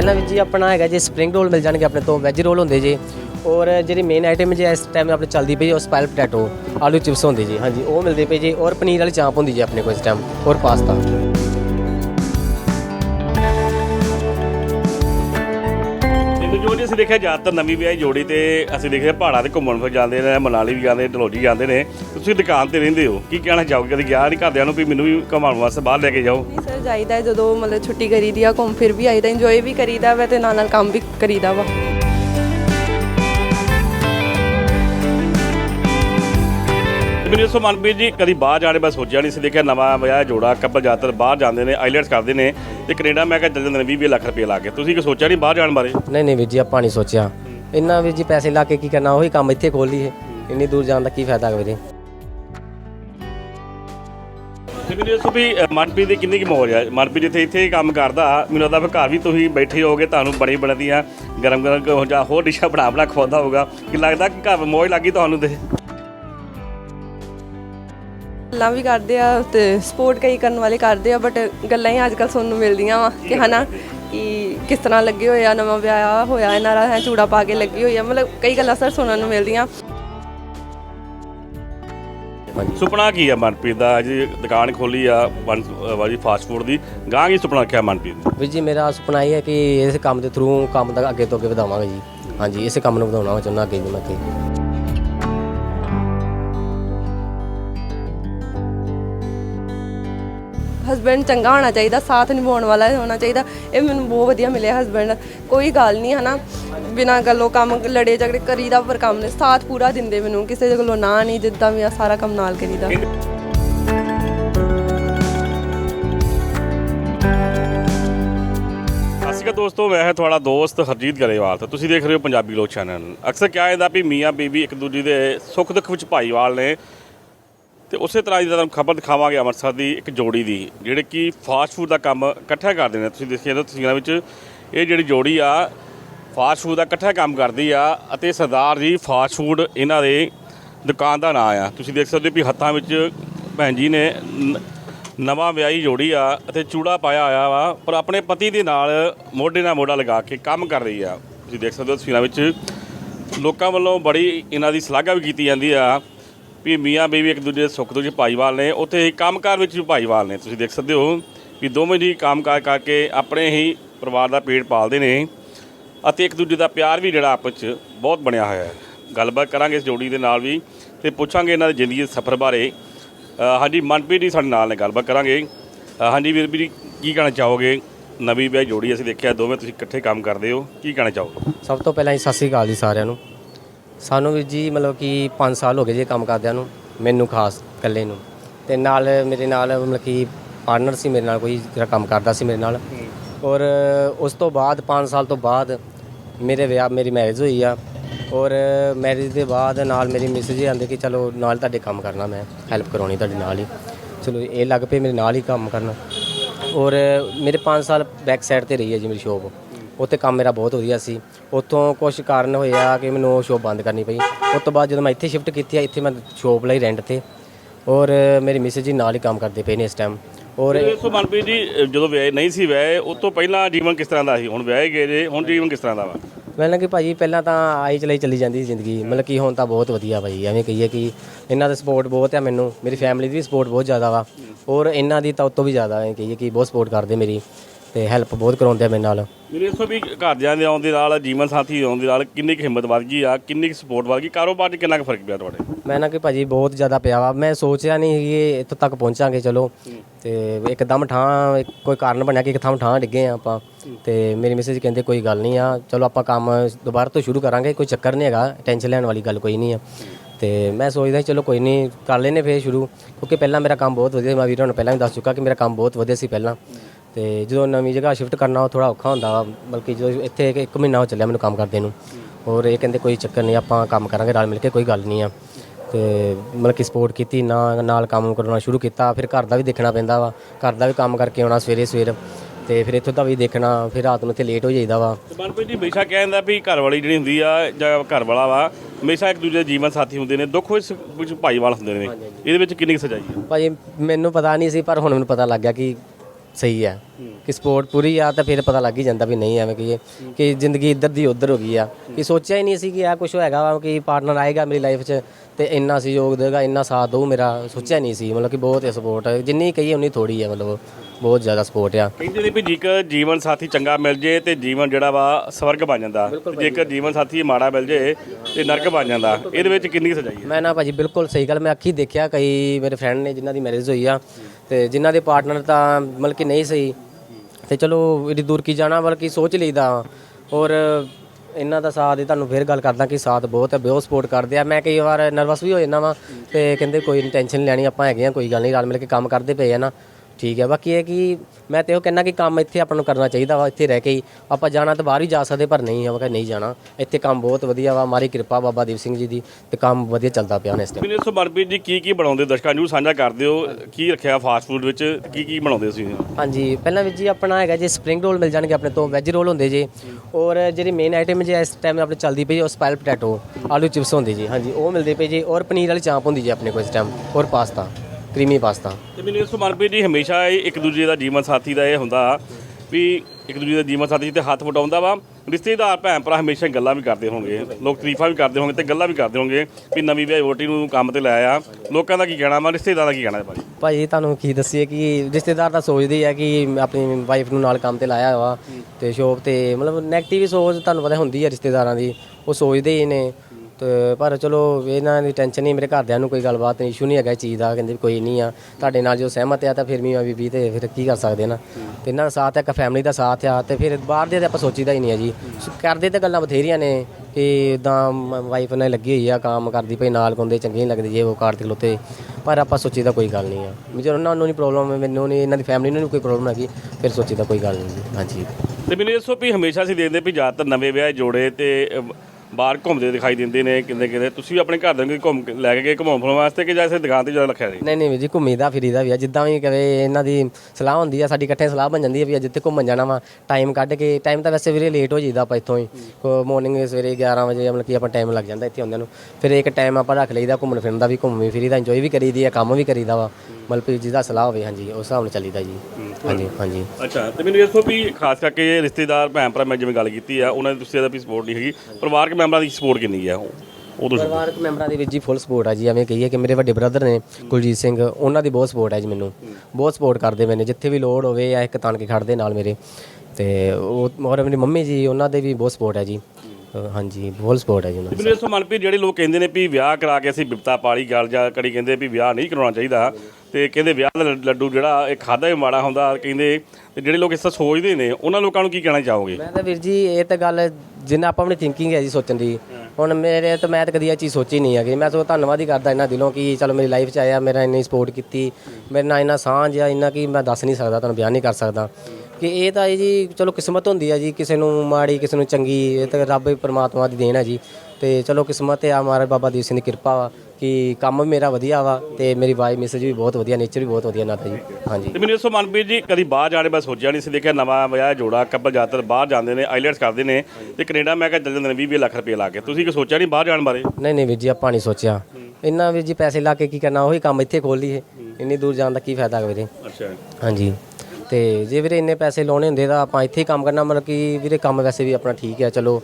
ਪਹਿਲਾਂ ਵੀ ਜੀ ਆਪਣਾ ਹੈਗਾ ਜੀ ਸਪਰਿੰਗ ਰੋਲ ਮਿਲ ਜਾਣਗੇ ਆਪਣੇ ਤੋਂ ਵੈਜ ਰੋਲ ਹੁੰਦੇ ਜੀ। ਔਰ ਜਿਹੜੀ ਮੇਨ ਆਈਟਮ ਜੀ ਇਸ ਟਾਈਮ ਆਪਣੇ ਚੱਲਦੀ ਪਈ ਉਹ ਸਪਾਈਲ ਪੋਟੈਟੋ ਆਲੂ ਚਿਪਸ ਹੁੰਦੀ ਜੀ, ਹਾਂਜੀ, ਉਹ ਮਿਲਦੀ ਪਈ ਜੀ। ਔਰ ਪਨੀਰ ਵਾਲੀ ਚਾਂਪ ਹੁੰਦੀ ਜੀ ਆਪਣੇ ਕੋਲ ਇਸ ਟਾਈਮ ਔਰ ਪਾਸਤਾ ਅਸੀਂ ਦੇਖਿਆ ਜ਼ਿਆਦਾਤਰ ਨਵੀਂ ਵਿਆਹੀ ਜੋੜੀ ਤੇ ਅਸੀਂ ਦੇਖਿਆ ਪਹਾੜਾਂ ਤੇ ਘੁੰਮਣ ਫਿਰ ਜਾਂਦੇ ਨੇ, ਮਨਾਲੀ ਵੀ ਜਾਂਦੇ ਢਲੋਜੀ ਜਾਂਦੇ ਨੇ। ਤੁਸੀਂ ਦੁਕਾਨ ਤੇ ਰਹਿੰਦੇ ਹੋ। ਕੀ ਕਹਿਣਾ ਚਾਹੋਗੇ? ਕਦੇ ਗਿਆ ਨਹੀਂ ਘਰਦਿਆਂ ਨੂੰ ਵੀ ਮੈਨੂੰ ਵੀ ਘੁਮਾਉਣ ਵਾਸਤੇ ਬਾਹਰ ਲੈ ਕੇ ਜਾਓ। ਨਹੀਂ ਸਰ ਜਾਈਦਾ ਹੈ ਜਦੋਂ ਮਤਲਬ ਛੁੱਟੀ ਕਰੀਦੀ ਆ, ਘੁੰਮ ਫਿਰ ਵੀ ਆਈਦਾ ਇੰਜੋਏ ਵੀ ਕਰੀਦਾ ਵਾ ਤੇ ਨਾਲ ਨਾਲ ਕੰਮ ਵੀ ਕਰੀਦਾ ਵਾ। ਮੈਨੂੰ ਦੱਸੋ ਮਨਪ੍ਰੀਤ ਜੀ ਕਦੀ ਬਾਹਰ ਜਾਣੇ ਬਸ ਸੋਚਿਆ ਨਹੀਂ ਸੀ। ਦੇਖਿਆ ਨਵਾਂ ਵਿਆਹ ਜੋੜਾ ਕਪਲ ਜ਼ਿਆਦਾਤਰ ਬਾਹਰ ਜਾਂਦੇ ਨੇ ਆਈਲੈਟਸ ਕਰਦੇ ਨੇ ਤੇ ਕੈਨੇਡਾ ਮੈਂ ਕਿਹਾ ਚੱਲ ਜਾਂਦੇ ਨੇ 20 ਲੱਖ ਰੁਪਏ ਲਾ ਕੇ। ਤੁਸੀਂ ਕੀ ਸੋਚਿਆ ਨਹੀਂ ਬਾਹਰ ਜਾਣ ਬਾਰੇ? ਨਹੀਂ ਨਹੀਂ ਵੀਰ ਜੀ ਆਪਾਂ ਨਹੀਂ ਸੋਚਿਆ। ਇੰਨਾ ਵੀਰ ਜੀ ਪੈਸੇ ਲਾ ਕੇ ਕੀ ਕਰਨਾ ਉਹੀ ਕੰਮ ਇੱਥੇ ਖੋਲ ਲਈਏ। ਇੰਨੀ ਦੂਰ ਜਾਣ ਦਾ ਕੀ ਫਾਇਦਾ ਹੈ ਵੀਰੇ ਤੇ ਮੈਨੂੰ ਦੱਸੋ ਵੀ ਮਨਪ੍ਰੀਤ ਦੀ ਕਿੰਨੀ ਕੁ ਮੌਜ ਹੈ ਮਨਪ੍ਰੀਤ ਜਿੱਥੇ ਇੱਥੇ ਹੀ ਕੰਮ ਕਰਦਾ ਮੈਨੂੰ ਲੱਗਦਾ ਫਿਰ ਘਰ ਵੀ ਤੁਸੀਂ ਬੈਠੇ ਹੋਗੇ ਤੁਹਾਨੂੰ ਬੜੀ ਬਣਦੀਆਂ ਗਰਮ ਗਰਮ ਕੋ ਜਾਂ ਹੋਰ ਡਿਸ਼ਾਂ ਬਣਾ ਬਣਾ ਖਵਾਉਂਦਾ ਹੋਊਗਾ। ਕਿ ਲੱਗਦਾ ਕਿ ਘਰ ਮੌਜ ਲੱਗੀ ਤੁਹਾਨੂੰ ਤੇ? ਗੱਲਾਂ ਵੀ ਕਰਦੇ ਆ ਤੇ ਸਪੋਰਟ ਕਈ ਕਰਨ ਵਾਲੇ ਕਰਦੇ ਆ ਬਟ ਗੱਲਾਂ ਹੀ ਅੱਜ ਕੱਲ ਸੁਣਨ ਨੂੰ ਮਿਲਦੀਆਂ ਵਾ ਕਿ ਹਨਾ ਕਿ ਕਿਸ ਤਰ੍ਹਾਂ ਲੱਗੇ ਹੋਏ ਆ ਨਵਾਂ ਵਿਆਹ ਹੋਇਆ ਇਹਨਾਂ ਦਾ ਹੈ ਚੂੜਾ ਪਾ ਕੇ ਲੱਗੀ ਹੋਈ ਆ ਮਤਲਬ ਕਈ ਗੱਲਾਂ ਸਰ ਸੁਣਨ ਨੂੰ ਮਿਲਦੀਆਂ। ਸੁਪਨਾ ਕੀ ਹੈ ਮਨਪ੍ਰੀਤ ਦਾ? ਅੱਜ ਦੁਕਾਨ ਖੋਲੀ ਆ ਵਾਲੀ ਫਾਸਟ ਫੂਡ ਦੀ। ਗਾਂ ਕੀ ਸੁਪਨਾ ਰੱਖਿਆ ਮਨਪ੍ਰੀਤ ਨੇ? ਵੀਰ ਜੀ ਮੇਰਾ ਸੁਪਨਾ ਇਹ ਹੈ ਕਿ ਇਸ ਕੰਮ ਦੇ ਥਰੂ ਕੰਮ ਦਾ ਅੱਗੇ ਤੋਂ ਅੱਗੇ ਵਧਾਵਾਂਗੇ ਜੀ। ਹਾਂਜੀ ਇਸੇ ਕੰਮ ਨੂੰ ਵਧਾਉਣਾ ਚਾਹੁੰਦਾ ਅੱਗੇ ਜੀ ਮੈਂ ਅੱਗੇ। ਹਸਬੈਂਡ ਚੰਗਾ ਹੋਣਾ ਚਾਹੀਦਾ, ਸਾਥ ਨਿਭਾਉਣ ਵਾਲਾ ਹੋਣਾ ਚਾਹੀਦਾ, ਇਹ ਮੈਨੂੰ ਬਹੁਤ ਵਧੀਆ ਮਿਲਿਆ ਹਸਬੈਂਡ ਕੋਈ ਗੱਲ ਨਹੀਂ, ਹਨਾ? ਬਿਨਾਂ ਗੱਲੋਂ ਕੰਮ ਲੜੇ ਝਗੜੇ ਕਰੀਦਾ ਪਰ ਕੰਮ ਨੇ ਸਾਥ ਪੂਰਾ ਦਿੰਦੇ ਮੈਨੂੰ, ਕਿਸੇ ਦੇ ਕੋਲੋਂ ਨਾ ਨਹੀਂ, ਜਿੱਦਾਂ ਵੀ ਆ, ਸਾਰਾ ਕੰਮ ਨਾਲ ਕਰੀਦਾ। ਸਤਿ ਦੋਸਤੋ, ਮੈਂ ਹਾਂ ਤੁਹਾਡਾ ਦੋਸਤ ਹਰਜੀਤ ਗਰੇਵਾਲ ਤੇ ਤੁਸੀਂ ਦੇਖ ਰਹੇ ਹੋ ਪੰਜਾਬੀ ਲੋਕ ਚੈਨਲ। ਅਕਸਰ ਕਿਹਾ ਜਾਂਦਾ ਵੀ ਮੀਆਂ ਬੀਬੀ ਇੱਕ ਦੂਜੇ ਦੇ ਸੁੱਖ ਦੁੱਖ ਵਿੱਚ ਭਾਈਵਾਲ ਨੇ। ਤੇ ਉਸੇ ਤਰ੍ਹਾਂ ਦੀ ਤੁਹਾਨੂੰ ਖਬਰ ਦਿਖਾਵਾਂਗੇ ਅੰਮ੍ਰਿਤਸਰ ਦੀ ਇੱਕ ਜੋੜੀ ਦੀ, ਜਿਹੜੇ ਕਿ ਫਾਸਟ ਫੂਡ ਦਾ ਕੰਮ ਇਕੱਠਾ ਕਰਦੇ ਨੇ। ਤੁਸੀਂ ਦੇਖਿਆ ਤਾਂ ਤਸਵੀਰਾਂ ਵਿੱਚ ਇਹ ਜਿਹੜੀ ਜੋੜੀ ਆ ਫਾਸਟ ਫੂਡ ਦਾ ਇਕੱਠਾ ਕੰਮ ਕਰਦੀ ਆ ਅਤੇ ਸਰਦਾਰ ਜੀ ਫਾਸਟ ਫੂਡ ਇਹਨਾਂ ਦੇ ਦੁਕਾਨ ਦਾ ਨਾਂ ਆ। ਤੁਸੀਂ ਦੇਖ ਸਕਦੇ ਹੋ ਵੀ ਹੱਥਾਂ ਵਿੱਚ ਭੈਣ ਜੀ ਨੇ, ਨਵਾਂ ਵਿਆਹੀ ਜੋੜੀ ਆ ਅਤੇ ਚੂੜਾ ਪਾਇਆ ਹੋਇਆ ਵਾ, ਪਰ ਆਪਣੇ ਪਤੀ ਦੇ ਨਾਲ ਮੋਢੇ ਨਾਲ ਮੋਢਾ ਲਗਾ ਕੇ ਕੰਮ ਕਰ ਰਹੀ ਆ। ਤੁਸੀਂ ਦੇਖ ਸਕਦੇ ਹੋ ਤਸਵੀਰਾਂ ਵਿੱਚ ਲੋਕਾਂ ਵੱਲੋਂ ਬੜੀ ਇਹਨਾਂ ਦੀ ਸ਼ਲਾਘਾ ਵੀ ਕੀਤੀ ਜਾਂਦੀ ਆ। ਵੀ ਮੀਆਂ ਬੀਵੀ ਇੱਕ ਦੂਜੇ ਦੇ ਸੁੱਖ ਦੁੱਖ 'ਚ ਭਾਈਵਾਲ ਨੇ। ਉੱਥੇ ਹੀ ਕੰਮਕਾਰ ਵਿੱਚ ਵੀ ਭਾਈਵਾਲ ਨੇ। ਤੁਸੀਂ ਦੇਖ ਸਕਦੇ ਹੋ ਵੀ ਦੋਵੇਂ ਜੀ ਕੰਮਕਾਰ ਕਰਕੇ ਆਪਣੇ ਹੀ ਪਰਿਵਾਰ ਦਾ ਪੇਟ ਪਾਲਦੇ ਨੇ ਅਤੇ ਇੱਕ ਦੂਜੇ ਦਾ ਪਿਆਰ ਵੀ ਜਿਹੜਾ ਆਪਸ 'ਚ ਬਹੁਤ ਬਣਿਆ ਹੋਇਆ ਹੈ। ਗੱਲਬਾਤ ਕਰਾਂਗੇ ਇਸ ਜੋੜੀ ਦੇ ਨਾਲ ਵੀ ਤੇ ਪੁੱਛਾਂਗੇ ਇਹਨਾਂ ਦੀ ਜ਼ਿੰਦਗੀ ਦੇ ਸਫ਼ਰ ਬਾਰੇ। ਹਾਂਜੀ, ਮਨਪ੍ਰੀਤ ਜੀ ਸਾਡੇ ਨਾਲ ਨੇ, ਗੱਲਬਾਤ ਕਰਾਂਗੇ। ਹਾਂਜੀ ਵੀਰ ਜੀ, ਕੀ ਕਹਿਣਾ ਚਾਹੋਗੇ? ਨਵੀਂ ਵਿਆਹ ਜੋੜੀ ਅਸੀਂ ਦੇਖਿਆ, ਦੋਵੇਂ ਤੁਸੀਂ ਇਕੱਠੇ ਕੰਮ ਕਰਦੇ ਹੋ। ਕੀ ਕਹਿਣਾ ਚਾਹੋਗੇ? ਸਭ ਤੋਂ ਪਹਿਲਾਂ ਜੀ, ਸਤਿ ਸ੍ਰੀ ਅਕਾਲ ਜੀ ਸਾਰਿਆਂ ਨੂੰ। ਸਾਨੂੰ ਵੀ ਜੀ ਮਤਲਬ ਕਿ 5 ਸਾਲ ਹੋ ਗਏ ਜੀ ਕੰਮ ਕਰਦਿਆਂ ਨੂੰ ਮੈਨੂੰ ਖਾਸ ਇਕੱਲੇ ਨੂੰ। ਤੇ ਨਾਲ ਮੇਰੇ ਨਾਲ ਮਤਲਬ ਕਿ ਪਾਰਟਨਰ ਸੀ ਮੇਰੇ ਨਾਲ ਕੋਈ ਜਿਹੜਾ ਕੰਮ ਕਰਦਾ ਸੀ ਮੇਰੇ ਨਾਲ। ਔਰ ਉਸ ਤੋਂ ਬਾਅਦ 5 ਸਾਲ ਤੋਂ ਬਾਅਦ ਮੇਰੇ ਵਿਆਹ ਮੇਰੀ ਮੈਰਿਜ ਹੋਈ ਆ। ਔਰ ਮੈਰਿਜ ਦੇ ਬਾਅਦ ਨਾਲ ਮੇਰੀ ਮਿਸਿਸ ਜੀ ਆਂਦੇ ਕਿ ਚਲੋ ਨਾਲ ਤੁਹਾਡੇ ਕੰਮ ਕਰਨਾ ਮੈਂ ਹੈਲਪ ਕਰਾਉਣੀ ਤੁਹਾਡੇ ਨਾਲ ਹੀ। ਚਲੋ ਇਹ ਲੱਗ ਪਏ ਮੇਰੇ ਨਾਲ ਹੀ ਕੰਮ ਕਰਨਾ। ਔਰ ਮੇਰੇ 5 ਸਾਲ ਬੈਕ ਸਾਈਡ ਤੇ ਰਹੀ ਹੈ ਜੀ ਮੇਰੀ ਸ਼ੋਪ ਉੱਥੇ ਕੰਮ ਮੇਰਾ ਬਹੁਤ ਵਧੀਆ ਸੀ। ਉੱਥੋਂ ਕੁਝ ਕਾਰਨ ਹੋਇਆ ਕਿ ਮੈਨੂੰ ਉਹ ਸ਼ੋਪ ਬੰਦ ਕਰਨੀ ਪਈ। ਉਸ ਤੋਂ ਬਾਅਦ ਜਦੋਂ ਮੈਂ ਇੱਥੇ ਸ਼ਿਫਟ ਕੀਤੀ ਆ ਇੱਥੇ ਮੈਂ ਸ਼ੋਪ ਲਈ ਰੈਂਟ ਤੇ। ਔਰ ਮੇਰੀ ਮਿਸਿਸ ਜੀ ਨਾਲ ਹੀ ਕੰਮ ਕਰਦੇ ਪਏ ਨੇ ਇਸ ਟਾਈਮ ਔਰ ਸੋ ਮਨਪ੍ਰੀਤ ਜੀ ਜਦੋਂ ਵਿਆਹ ਨਹੀਂ ਸੀ ਵਿਆਹ ਉਸ ਤੋਂ ਪਹਿਲਾਂ ਜੀਵਨ ਕਿਸ ਤਰ੍ਹਾਂ ਦਾ ਸੀ? ਹੁਣ ਵਿਆਹ ਗਏ ਜੇ ਹੁਣ ਜੀਵਨ ਕਿਸ ਤਰ੍ਹਾਂ ਦਾ ਵਾ? ਮੈਂ ਕਿ ਭਾਜੀ ਪਹਿਲਾਂ ਤਾਂ ਆਈ ਚਲਾਈ ਚੱਲੀ ਜਾਂਦੀ ਸੀ ਜ਼ਿੰਦਗੀ। ਮਤਲਬ ਕਿ ਹੁਣ ਤਾਂ ਬਹੁਤ ਵਧੀਆ ਭਾਜੀ। ਐਵੇਂ ਕਹੀਏ ਕਿ ਇਹਨਾਂ ਦਾ ਸਪੋਰਟ ਬਹੁਤ ਹੈ ਮੈਨੂੰ। ਮੇਰੀ ਫੈਮਿਲੀ ਦੀ ਵੀ ਸਪੋਰਟ ਬਹੁਤ ਜ਼ਿਆਦਾ ਵਾ। ਔਰ ਇਹਨਾਂ ਦੀ ਤਾਂ ਉਤੋਂ ਵੀ ਜ਼ਿਆਦਾ ਐਵੇਂ ਕਹੀਏ ਕਿ ਬਹੁਤ ਸਪੋਰਟ ਕਰਦੇ ਮੇਰੀ। ਤੇ ਹੈਲਪ ਬਹੁਤ ਕਰਾਉਂਦੇ ਆ ਮੇਰੇ ਨਾਲ। ਮੇਰੇ ਇਸੋ ਵੀ ਘਰਦਿਆਂ ਦੇ ਆਉਣ ਦੇ ਨਾਲ ਜੀਵਨ ਸਾਥੀ ਆਉਣ ਦੇ ਨਾਲ ਕਿੰਨੀ ਕੁ ਹਿੰਮਤ ਵੱਧ ਗਈ ਆ ਕਿੰਨੀ ਕੁ ਸਪੋਰਟ ਵੱਧ ਗਈ? ਕਾਰੋਬਾਰ 'ਚ ਕਿੰਨਾ ਕੁ ਫ਼ਰਕ ਪਿਆ ਤੁਹਾਡੇ? ਮੈਂ ਨਾ ਕਿ ਭਾਜੀ ਬਹੁਤ ਜ਼ਿਆਦਾ ਪਿਆ ਵਾ। ਮੈਂ ਸੋਚਿਆ ਨਹੀਂ ਸੀ ਕਿ ਇੱਥੋਂ ਤੱਕ ਪਹੁੰਚਾਂਗੇ ਚਲੋ। ਤੇ ਇੱਕਦਮ ਠਾਂ ਇੱਕ ਕੋਈ ਕਾਰਨ ਬਣਿਆ ਕਿ ਇੱਕਦਮ ਠਾਂ ਡਿੱਗੇ ਆ ਆਪਾਂ। ਤੇ ਮੇਰੀ ਮਿਸੇਜ ਕਹਿੰਦੇ ਕੋਈ ਗੱਲ ਨਹੀਂ ਆ। ਚਲੋ ਆਪਾਂ ਕੰਮ ਦੁਬਾਰਾ ਤੋਂ ਸ਼ੁਰੂ ਕਰਾਂਗੇ ਕੋਈ ਚੱਕਰ ਨਹੀਂ ਹੈਗਾ। ਟੈਨਸ਼ਨ ਲੈਣ ਵਾਲੀ ਗੱਲ ਕੋਈ ਨਹੀਂ ਆ। ਤੇ ਮੈਂ ਸੋਚਦਾ ਸੀ ਚਲੋ ਕੋਈ ਨਹੀਂ ਕਰ ਲੈਨੇ ਫੇਰ ਸ਼ੁਰੂ। ਕਿਉਂਕਿ ਪਹਿਲਾਂ ਮੇਰਾ ਕੰਮ ਬਹੁਤ ਵਧੀਆ ਮੈਂ ਵੀਰਾਂ ਨੂੰ ਪਹਿਲਾਂ ਵੀ ਦੱਸ ਚੁੱਕਾ ਕਿ ਮੇਰਾ ਕੰਮ ਬਹੁਤ ਵਧੀਆ ਸੀ ਪਹਿਲਾਂ। ਤੇ ਜਦੋਂ ਨਵੀਂ ਜਗ੍ਹਾ ਸ਼ਿਫਟ ਕਰਨਾ ਉਹ ਥੋੜਾ ਔਖਾ ਹੁੰਦਾ ਵਾ ਬਲਕਿ ਜਦੋਂ ਇੱਥੇ ਇੱਕ- ਇੱਕ ਮਹੀਨਾ ਹੋ ਚੱਲਿਆ ਮੈਨੂੰ ਕੰਮ ਕਰਦੇ ਨੂੰ। ਔਰ ਇਹ ਕਹਿੰਦੇ ਕੋਈ ਚੱਕਰ ਨਹੀਂ ਆਪਾਂ ਕੰਮ ਕਰਾਂਗੇ ਰਲ ਮਿਲ ਕੇ ਕੋਈ ਗੱਲ ਨਹੀਂ ਆ। ਤੇ ਮਤਲਬ ਕਿ ਸਪੋਰਟ ਕੀਤੀ ਨਾ ਨਾਲ ਕੰਮ ਕਰਨਾ ਸ਼ੁਰੂ ਕੀਤਾ ਫਿਰ ਘਰ ਦਾ ਵੀ ਦੇਖਣਾ ਪੈਂਦਾ ਵਾ। ਘਰ ਦਾ ਵੀ ਕੰਮ ਕਰਕੇ ਆਉਣਾ ਸਵੇਰੇ ਸਵੇਰ। ਤੇ ਫਿਰ ਇੱਥੋਂ ਦਾ ਵੀ ਦੇਖਣਾ ਫਿਰ ਰਾਤ ਨੂੰ ਇੱਥੇ ਲੇਟ ਹੋ ਜਾਈਦਾ ਵਾ। ਤੇ ਮਨਪ੍ਰੀਤ ਜੀ ਹਮੇਸ਼ਾ ਕਹਿੰਦਾ ਵੀ ਘਰ ਵਾਲੀ ਜਿਹੜੀ ਹੁੰਦੀ ਆ ਜਾਂ ਘਰ ਵਾਲਾ ਵਾ ਹਮੇਸ਼ਾ ਇੱਕ ਦੂਜੇ ਦੇ ਜੀਵਨ ਸਾਥੀ ਹੁੰਦੇ ਨੇ ਦੁੱਖ ਵਿੱਚ ਵਿੱਚ ਭਾਈਵਾਲ ਹੁੰਦੇ ਨੇ। ਇਹਦੇ ਵਿੱਚ ਕਿੰਨੀ ਕੁ ਸਜਾਈ ਆ? ਭਾਜੀ ਮੈਨੂੰ ਪਤਾ ਨਹੀਂ ਸੀ ਪਰ ਹੁਣ ਮੈਨੂੰ ਪਤਾ ਲੱਗ ਗਿਆ ਕਿ ਸਹੀ ਹੈ। ਕਿ ਸਪੋਰਟ ਪੂਰੀ ਆ ਤਾਂ ਫਿਰ ਪਤਾ ਲੱਗ ਹੀ ਜਾਂਦਾ ਵੀ ਨਹੀਂ ਐਵੇਂ ਕਿ ਕਿ ਜ਼ਿੰਦਗੀ ਇੱਧਰ ਦੀ ਉੱਧਰ ਹੋ ਗਈ ਆ। ਕਿ ਸੋਚਿਆ ਹੀ ਨਹੀਂ ਸੀ ਕਿ ਆ ਕੁਝ ਹੋਏਗਾ ਵਾ ਕਿ ਪਾਰਟਨਰ ਆਏਗਾ ਮੇਰੀ ਲਾਈਫ 'ਚ ਤੇ ਇੰਨਾ ਸਹਿਯੋਗ ਦੇਗਾ ਇੰਨਾ ਸਾਥ ਦਊ ਮੇਰਾ। ਸੋਚਿਆ ਨਹੀਂ ਸੀ ਮਤਲਬ ਕਿ ਬਹੁਤ ਸਪੋਰਟ ਜਿੰਨੀ ਕਹੀਏ ਉਨੀ ਥੋੜੀ ਹੈ ਮਤਲਬ ਬਹੁਤ ਜ਼ਿਆਦਾ ਸਪੋਰਟ ਆ। ਕਹਿੰਦੇ ਨੇ ਵੀ ਜੇਕਰ ਜੀਵਨ ਸਾਥੀ ਚੰਗਾ ਮਿਲ ਜੇ ਤੇ ਜੀਵਨ ਜਿਹੜਾ ਵਾ ਸਵਰਗ ਬਣ ਜਾਂਦਾ। ਜੇਕਰ ਜੀਵਨ ਸਾਥੀ ਮਾੜਾ ਮਿਲ ਜੇ ਤੇ ਨਰਕ ਬਣ ਜਾਂਦਾ। ਇਹਦੇ ਵਿੱਚ ਕਿੰਨੀ ਕੁ ਸਜਾਈ ਹੈ? ਮੈਂ ਨਾ ਭਾਜੀ ਬਿਲਕੁਲ ਸਹੀ ਗੱਲ ਮੈਂ ਅੱਖੀ ਦੇਖਿਆ ਕਈ ਮੇਰੇ ਫਰੈਂਡ ਨੇ ਜਿਨ੍ਹਾਂ ਦੀ ਮੈਰਿਜ ਹੋਈ ਆ। ਤੇ ਜਿਨ੍ਹਾਂ ਦੇ ਪਾਰਟਨਰ ਤਾਂ ਮਤਲਬ ਕਿ ਨਹੀਂ ਸਹੀ। ਤੇ ਚਲੋ ਇਹਦੀ ਦੂਰ ਕੀ ਜਾਣਾ ਬਲਕਿ ਸੋਚ ਲਈਦਾ ਔਰ ਇਹਨਾਂ ਦਾ ਸਾਥ ਹੀ ਤੁਹਾਨੂੰ ਫਿਰ ਗੱਲ ਕਰਦਾ ਕਿ ਸਾਥ ਬਹੁਤ ਹੈ, ਬਹੁਤ ਸਪੋਰਟ ਕਰਦੇ ਆ। ਮੈਂ ਕਈ ਵਾਰ ਨਰਵਸ ਵੀ ਹੋ ਜਾਂਦਾ ਵਾਂ ਤੇ ਕਹਿੰਦੇ ਕੋਈ ਨਹੀਂ ਟੈਨਸ਼ਨ ਲੈਣੀ, ਆਪਾਂ ਹੈਗੇ ਆ, ਕੋਈ ਗੱਲ ਨਹੀਂ ਰਲ ਮਿਲ ਕੇ ਕੰਮ ਕਰਦੇ ਪਏ ਆ ਨਾ। ਠੀਕ ਹੈ। ਬਾਕੀ ਇਹ ਕਿ ਮੈਂ ਤੇ ਉਹ ਕਹਿੰਦਾ ਕਿ ਕੰਮ ਇੱਥੇ ਆਪਾਂ ਨੂੰ ਕਰਨਾ ਚਾਹੀਦਾ ਵਾ ਇੱਥੇ ਰਹਿ ਕੇ ਹੀ। ਆਪਾਂ ਜਾਣਾ ਤਾਂ ਬਾਹਰ ਹੀ ਜਾ ਸਕਦੇ ਪਰ ਨਹੀਂ ਆਪਾਂ ਨਹੀਂ ਜਾਣਾ। ਇੱਥੇ ਕੰਮ ਬਹੁਤ ਵਧੀਆ ਵਾ ਮਾਰੀ ਕਿਰਪਾ ਬਾਬਾ ਦੀਪ ਸਿੰਘ ਜੀ ਦੀ ਤੇ ਕੰਮ ਵਧੀਆ ਚੱਲਦਾ ਪਿਆ ਹੁਣ ਇਸ ਟਾਈਮ ਮੈਨੂੰ ਸੋ ਮਨਪ੍ਰੀਤ ਜੀ ਕੀ ਕੀ ਬਣਾਉਂਦੇ? ਦਰਸ਼ਕਾਂ ਨੂੰ ਸਾਂਝਾ ਕਰਦੇ ਹੋ ਕੀ ਰੱਖਿਆ ਫਾਸਟ ਫੂਡ ਵਿੱਚ? ਕੀ ਕੀ ਬਣਾਉਂਦੇ ਤੁਸੀਂ? ਹਾਂਜੀ ਪਹਿਲਾਂ ਵਿੱਚ ਜੀ ਆਪਣਾ ਹੈਗਾ ਜੀ ਸਪਰਿੰਗ ਰੋਲ ਮਿਲ ਜਾਣਗੇ ਆਪਣੇ ਤੋਂ ਵੈਜ ਰੋਲ ਹੁੰਦੇ ਜੀ। ਔਰ ਜਿਹੜੀ ਮੇਨ ਆਈਟਮ ਜੀ ਇਸ ਟਾਈਮ ਆਪਣੇ ਚੱਲਦੀ ਪਈ ਉਹ ਸਪਾਈਲ ਪੋਟੈਟੋ ਆਲੂ ਚਿਪਸ ਹੁੰਦੀ ਜੀ। ਹਾਂਜੀ ਉਹ ਮਿਲਦੇ ਪਏ ਜੀ। ਔਰ ਪਨੀਰ ਵਾਲੀ ਚਾਂਪ ਹੁੰਦੀ ਜੀ ਆਪਣੇ ਕੋਲ ਇਸ ਟਾਈਮ ਔਰ ਪਾਸਤਾ। Creamy pasta. ਤੇ ਮੈਨੂੰ ਇਸ ਤੋਂ ਮਨਪ੍ਰੀਤ ਜੀ ਹਮੇਸ਼ਾ ਇਹ ਇੱਕ ਦੂਜੇ ਦਾ ਜੀਵਨ ਸਾਥੀ ਦਾ ਇਹ ਹੁੰਦਾ ਵੀ ਇੱਕ ਦੂਜੇ ਦਾ ਜੀਵਨ ਸਾਥੀ ਤੇ ਹੱਥ ਵਟਾਉਂਦਾ ਵਾ। ਰਿਸ਼ਤੇਦਾਰ ਭੈਣ ਭਰਾ ਹਮੇਸ਼ਾ ਗੱਲਾਂ ਵੀ ਕਰਦੇ ਹੋਣਗੇ। ਲੋਕ ਤਾਰੀਫਾਂ ਵੀ ਕਰਦੇ ਹੋਣਗੇ ਤੇ ਗੱਲਾਂ ਵੀ ਕਰਦੇ ਹੋਣਗੇ ਵੀ ਨਵੀਂ ਵਿਆਹੀ ਵੋਟੀ ਨੂੰ ਕੰਮ ਤੇ ਲਾਇਆ ਆ। ਲੋਕਾਂ ਦਾ ਕੀ ਕਹਿਣਾ ਵਾ ਰਿਸ਼ਤੇਦਾਰਾਂ ਦਾ ਕੀ ਕਹਿਣਾ ਹੈ ਭਾਜੀ? ਭਾਜੀ ਤੁਹਾਨੂੰ ਕੀ ਦੱਸੀਏ ਕਿ ਰਿਸ਼ਤੇਦਾਰ ਤਾਂ ਸੋਚਦੇ ਆ ਕਿ ਆਪਣੀ ਵਾਈਫ ਨੂੰ ਨਾਲ ਕੰਮ ਤੇ ਲਾਇਆ ਹੋਇਆ ਤੇ ਸ਼ੋਪ ਤੇ ਮਤਲਬ 네ਗੇਟਿਵ ਸੋਚ ਤੁਹਾਨੂੰ ਪਤਾ ਹੁੰਦੀ ਹੈ ਰਿਸ਼ਤੇਦਾਰਾਂ ਦੀ। ਉਹ ਸੋਚਦੇ ਹੀ ਨੇ। ਤੇ ਪਰ ਚਲੋ ਇਹਨਾਂ ਦੀ ਟੈਨਸ਼ਨ ਨਹੀਂ ਮੇਰੇ ਘਰਦਿਆਂ ਨੂੰ ਕੋਈ ਗੱਲਬਾਤ ਨਹੀਂ ਇਸ਼ੂ ਨਹੀਂ ਹੈਗਾ ਇਸ ਚੀਜ਼ ਦਾ ਕਹਿੰਦੇ ਵੀ ਕੋਈ ਨਹੀਂ ਆ ਤੁਹਾਡੇ ਨਾਲ ਜੋ ਸਹਿਮਤ ਆ ਤਾਂ ਫਿਰ ਵੀ ਆ ਬੀਬੀ ਤੇ ਫਿਰ ਕੀ ਕਰ ਸਕਦੇ ਨਾ। ਤੇ ਇਹਨਾਂ ਦਾ ਸਾਥ ਹੈ ਇੱਕ ਫੈਮਿਲੀ ਦਾ ਸਾਥ ਆ ਤੇ ਫਿਰ ਬਾਹਰ ਦੇ ਤਾਂ ਆਪਾਂ ਸੋਚੀਦਾ ਹੀ ਨਹੀਂ ਆ ਜੀ। ਕਰਦੇ ਤਾਂ ਗੱਲਾਂ ਬਥੇਰੀਆਂ ਨੇ ਕਿ ਇਦਾਂ ਵਾਈਫ ਨਾਲ ਲੱਗੀ ਹੋਈ ਆ ਕੰਮ ਕਰਦੀ ਪਈ ਨਾਲ ਕੋਂਦੇ ਚੰਗੇ ਨਹੀਂ ਲੱਗਦੇ ਜੇ ਉਹ ਕਾਰ ਤੇ ਖਲੋਤੇ। ਪਰ ਆਪਾਂ ਸੋਚੀਦਾ ਕੋਈ ਗੱਲ ਨਹੀਂ ਆ। ਵੀ ਜੇ ਉਹਨਾਂ ਨੂੰ ਨਹੀਂ ਪ੍ਰੋਬਲਮ ਮੈਨੂੰ ਨਹੀਂ ਇਹਨਾਂ ਦੀ ਫੈਮਿਲੀ ਨੂੰ ਨਹੀਂ ਕੋਈ ਪ੍ਰੋਬਲਮ ਹੈਗੀ ਫਿਰ ਸੋਚੀਦਾ ਕੋਈ ਗੱਲ ਨਹੀਂ ਜੀ। ਹਾਂਜੀ। ਤੇ ਮੈਨੂੰ ਦੱਸੋ ਵੀ ਹਮੇਸ਼ਾ ਅਸੀਂ ਦੇਖਦੇ ਵੀ ਜ਼ਿਆਦਾਤਰ ਨਵੇਂ ਵਿਆਹ ਜੋੜੇ ਤੇ ਅਮ, ਬਾਹਰ ਘੁੰਮਦੇ ਦਿਖਾਈ ਦਿੰਦੇ ਨੇ ਕਿੰਦੇ ਕਿੰਦੇ ਤੁਸੀਂ ਵੀ ਆਪਣੇ ਘਰ ਦੇ ਨੂੰ ਘੁੰਮ ਕੇ ਲੈ ਕੇ ਗਏ ਘੁਮਾਉਣ ਫਿਰਾਉਣ ਵਾਸਤੇ ਕਿ ਜੈਸੇ ਦੁਕਾਨ ਤੇ ਜਾ ਰੱਖਿਆ ਜੀ ਨਹੀਂ ਨਹੀਂ ਵੀਰ ਜੀ ਘੁੰਮੀਦਾ ਫਿਰੀਦਾ ਵੀ ਆ। ਜਿੱਦਾਂ ਵੀ ਕਵੇ ਇਹਨਾਂ ਦੀ ਸਲਾਹ ਹੁੰਦੀ ਆ ਸਾਡੀ ਇਕੱਠੇ ਸਲਾਹ ਬਣ ਜਾਂਦੀ ਹੈ ਵੀ ਅੱਜ ਇੱਥੇ ਘੁੰਮਣ ਜਾਣਾ ਵਾ ਟਾਈਮ ਕੱਢ ਕੇ। ਟਾਈਮ ਤਾਂ ਵੈਸੇ ਵੀਰੇ ਲੇਟ ਹੋ ਜਾਈਦਾ ਆਪਾਂ ਇੱਥੋਂ ਹੀ। ਮਾਰਨਿੰਗ ਸਵੇਰੇ 11 ਵਜੇ ਮਤਲਬ ਕਿ ਆਪਾਂ ਟਾਈਮ ਲੱਗ ਜਾਂਦਾ ਇੱਥੇ ਆਉਂਦਿਆਂ ਨੂੰ। ਫਿਰ ਇੱਕ ਟਾਈਮ ਆਪਾਂ ਰੱਖ ਲਈਦਾ ਘੁੰਮਣ ਫਿਰਨ ਦਾ ਵੀ ਘੁੰਮੀ ਫਿਰੀਦਾ ਇੰਜੋਏ ਵੀ ਕਰੀਦੀ ਆ ਕੰਮ ਵੀ ਕਰੀਦਾ ਵਾ। ਮਤਲਬ ਕਿ ਜਿਹਦਾ ਸਲਾਹ ਹੋਵੇ ਹਾਂਜੀ ਉਸ ਹਿਸਾਬ ਨਾਲ ਚੱਲੀਦਾ ਜੀ। ਹਾਂਜੀ ਹਾਂਜੀ। ਅੱਛਾ ਤੇ ਮੈਨੂੰ ਦੱਸੋ ਵੀ ਖਾਸ ਕਰਕੇ ਰਿਸ਼ਤੇਦਾਰ ਭੈਣ ਭਰਾ ਮੈਂ ਜਿਵੇਂ ਗੱਲ ਕੀਤੀ ਆ ਉਹਨਾਂ ਦੀ ਤੁਸੀਂ ਇਹਦਾ ਵੀ ਸਪੋਰਟ ਨਹੀਂ ਹੈਗੀ। ਪਰਿਵਾਰਕ ਮੈਂਬਰਾਂ ਦੀ ਸਪੋਰਟ ਕਿੰਨੀ ਆ? ਉਹ ਉਹ ਤੁਸੀਂ ਪਰਿਵਾਰਕ ਮੈਂਬਰਾਂ ਦੇ ਵਿੱਚ ਜੀ ਫੁੱਲ ਸਪੋਰਟ ਆ ਜੀ ਐਵੇਂ ਕਹੀਏ ਕਿ ਮੇਰੇ ਵੱਡੇ ਬ੍ਰਦਰ ਨੇ ਕੁਲਜੀਤ ਸਿੰਘ ਉਹਨਾਂ ਦੀ ਬਹੁਤ ਸਪੋਰਟ ਹੈ ਜੀ ਮੈਨੂੰ। ਬਹੁਤ ਸਪੋਰਟ ਕਰਦੇ ਮੈਨੇ ਜਿੱਥੇ ਵੀ ਲੋੜ ਹੋਵੇ ਜਾਂ ਇੱਕ ਤਣ ਕੇ ਖੜਦੇ ਨਾਲ ਮੇਰੇ। ਤੇ ਉਹ ਔਰ ਮੇਰੀ ਮੰਮੀ ਜੀ ਉਹਨਾਂ ਦੇ ਵੀ ਬਹੁਤ ਸਪੋਰਟ ਹੈ ਜੀ। ਹਾਂਜੀ ਬਹੁਤ ਸਪੋਰਟ ਹੈ ਜੀ ਉਹਨਾਂ ਦੀ। ਮੈਨੂੰ ਮਨਪ੍ਰੀਤ ਜਿਹੜੇ ਲੋਕ ਕਹਿੰਦੇ ਨੇ ਵੀ ਵਿਆਹ ਕਰਾ ਕੇ ਅਸੀਂ ਬਿਪਤਾ ਪਾਲੀ ਗੱਲ ਜਾਂ ਕੜੀ ਕਹਿੰਦੇ ਵੀ ਵਿਆਹ ਨਹੀਂ ਕਰਾਉਣਾ ਚਾਹੀਦਾ ਤੇ ਕਹਿੰਦੇ ਵਿਆਹ ਦਾ ਲੱਡੂ ਜਿਹੜਾ ਇਹ ਖਾਦਾ ਵੀ ਮਾੜਾ ਹੁੰਦਾ ਕਹਿੰਦੇ ਤੇ ਜਿਹੜੇ ਲੋਕ ਇਸ ਤਰ੍ਹਾਂ ਸੋਚਦੇ ਨੇ ਉਹਨਾਂ ਲੋਕਾਂ ਨੂੰ ਕੀ ਕਹਿਣਾ ਚਾਹੋਗੇ? ਮੈਂ ਤਾਂ ਵੀਰ ਜੀ ਇਹ ਤਾਂ ਗੱਲ ਜਿੰਨਾ ਆਪਾਂ ਆਪਣੀ ਥਿੰਕਿੰਗ ਹੈ ਜੀ ਸੋਚਣ ਦੀ, ਹੁਣ ਮੇਰੇ ਤਾਂ ਮੈਂ ਤਾਂ ਕਦੀ ਇਹ ਚੀਜ਼ ਸੋਚੀ ਨਹੀਂ ਹੈਗੀ। ਮੈਂ ਸਗੋਂ ਧੰਨਵਾਦ ਹੀ ਕਰਦਾ ਇਹਨਾਂ ਦਿਲੋਂ ਕਿ ਚਲੋ ਮੇਰੀ ਲਾਈਫ 'ਚ ਆਇਆ, ਮੇਰਾ ਇੰਨੀ ਸਪੋਰਟ ਕੀਤੀ, ਮੇਰੇ ਨਾਲ ਇੰਨਾ ਸਾਂਝ ਆ, ਇੰਨਾ ਕਿ ਮੈਂ ਦੱਸ ਨਹੀਂ ਸਕਦਾ, ਤੁਹਾਨੂੰ ਬਿਆਨ ਨਹੀਂ ਕਰ ਸਕਦਾ। ਕਿ ਇਹ ਤਾਂ ਜੀ ਚਲੋ ਕਿਸਮਤ ਹੁੰਦੀ ਆ ਜੀ, ਕਿਸੇ ਨੂੰ ਮਾੜੀ, ਕਿਸੇ ਨੂੰ ਚੰਗੀ, ਇਹ ਤਾਂ ਰੱਬ ਪਰਮਾਤਮਾ ਦੀ ਦੇਣ ਹੈ ਜੀ। ਤੇ ਚਲੋ ਕਿਸਮਤ ਆ ਮਹਾਰਾਜ ਬਾਬਾ ਦੀਪ ਸਿੰਘ ਦੀ ਕਿਰਪਾ ਵਾ ਕਿ ਕੰਮ ਮੇਰਾ ਵਧੀਆ ਵਾ ਤੇ ਮੇਰੀ ਵਾਈਫ ਮਿਸਜ ਵੀ ਬਹੁਤ ਵਧੀਆ ਨੇਚਰ ਵੀ ਬਹੁਤ ਵਧੀਆ ਨਾ ਤਾਂ ਜੀ। ਹਾਂਜੀ। ਤੇ ਮੈਨੂੰ ਇਸ ਤੋਂ ਮਨਪ੍ਰੀਤ ਜੀ ਕਦੀ ਬਾਹਰ ਜਾਣੇ ਬਸ ਸੋਚਿਆ ਨਹੀਂ ਸੀ? ਦੇਖਿਆ ਨਵਾਂ ਵਿਆਹ ਜੋੜਾ ਕਪਲ ਜ਼ਿਆਦਾਤਰ ਬਾਹਰ ਜਾਂਦੇ ਨੇ ਆਈਲੈਟਸ ਕਰਦੇ ਨੇ ਤੇ ਕੈਨੇਡਾ ਮੈਂ ਕਿਹਾ ਚੱਲ ਜਾਂਦੇ ਨੇ 20 ਲੱਖ ਰੁਪਏ ਲਾ ਕੇ। ਤੁਸੀਂ ਕੀ ਸੋਚਿਆ ਨਹੀਂ ਬਾਹਰ ਜਾਣ ਬਾਰੇ? ਨਹੀਂ ਨਹੀਂ ਵੀਰ ਜੀ ਆਪਾਂ ਨਹੀਂ ਸੋਚਿਆ। ਇੰਨਾ ਵੀਰ ਜੀ ਪੈਸੇ ਲਾ ਕੇ ਕੀ ਕਰਨਾ ਉਹੀ ਕੰਮ ਇੱਥੇ ਖੋਲ ਲਈਏ। ਇੰਨੀ ਦੂਰ ਜਾਣ ਦਾ ਕੀ ਫਾਇਦਾ ਹੈ ਵੀਰੇ? ਅੱਛਾ। ਹਾਂਜੀ। ਤੇ ਜੇ ਵੀਰੇ ਇੰਨੇ ਪੈਸੇ ਲਾਉਣੇ ਹੁੰਦੇ ਤਾਂ ਆਪਾਂ ਇੱਥੇ ਹੀ ਕੰਮ ਕਰਨਾ ਮਤਲਬ ਕਿ ਵੀਰੇ ਕੰਮ ਵੈਸੇ ਵੀ ਆਪਣਾ ਠੀਕ ਹੈ ਚਲੋ।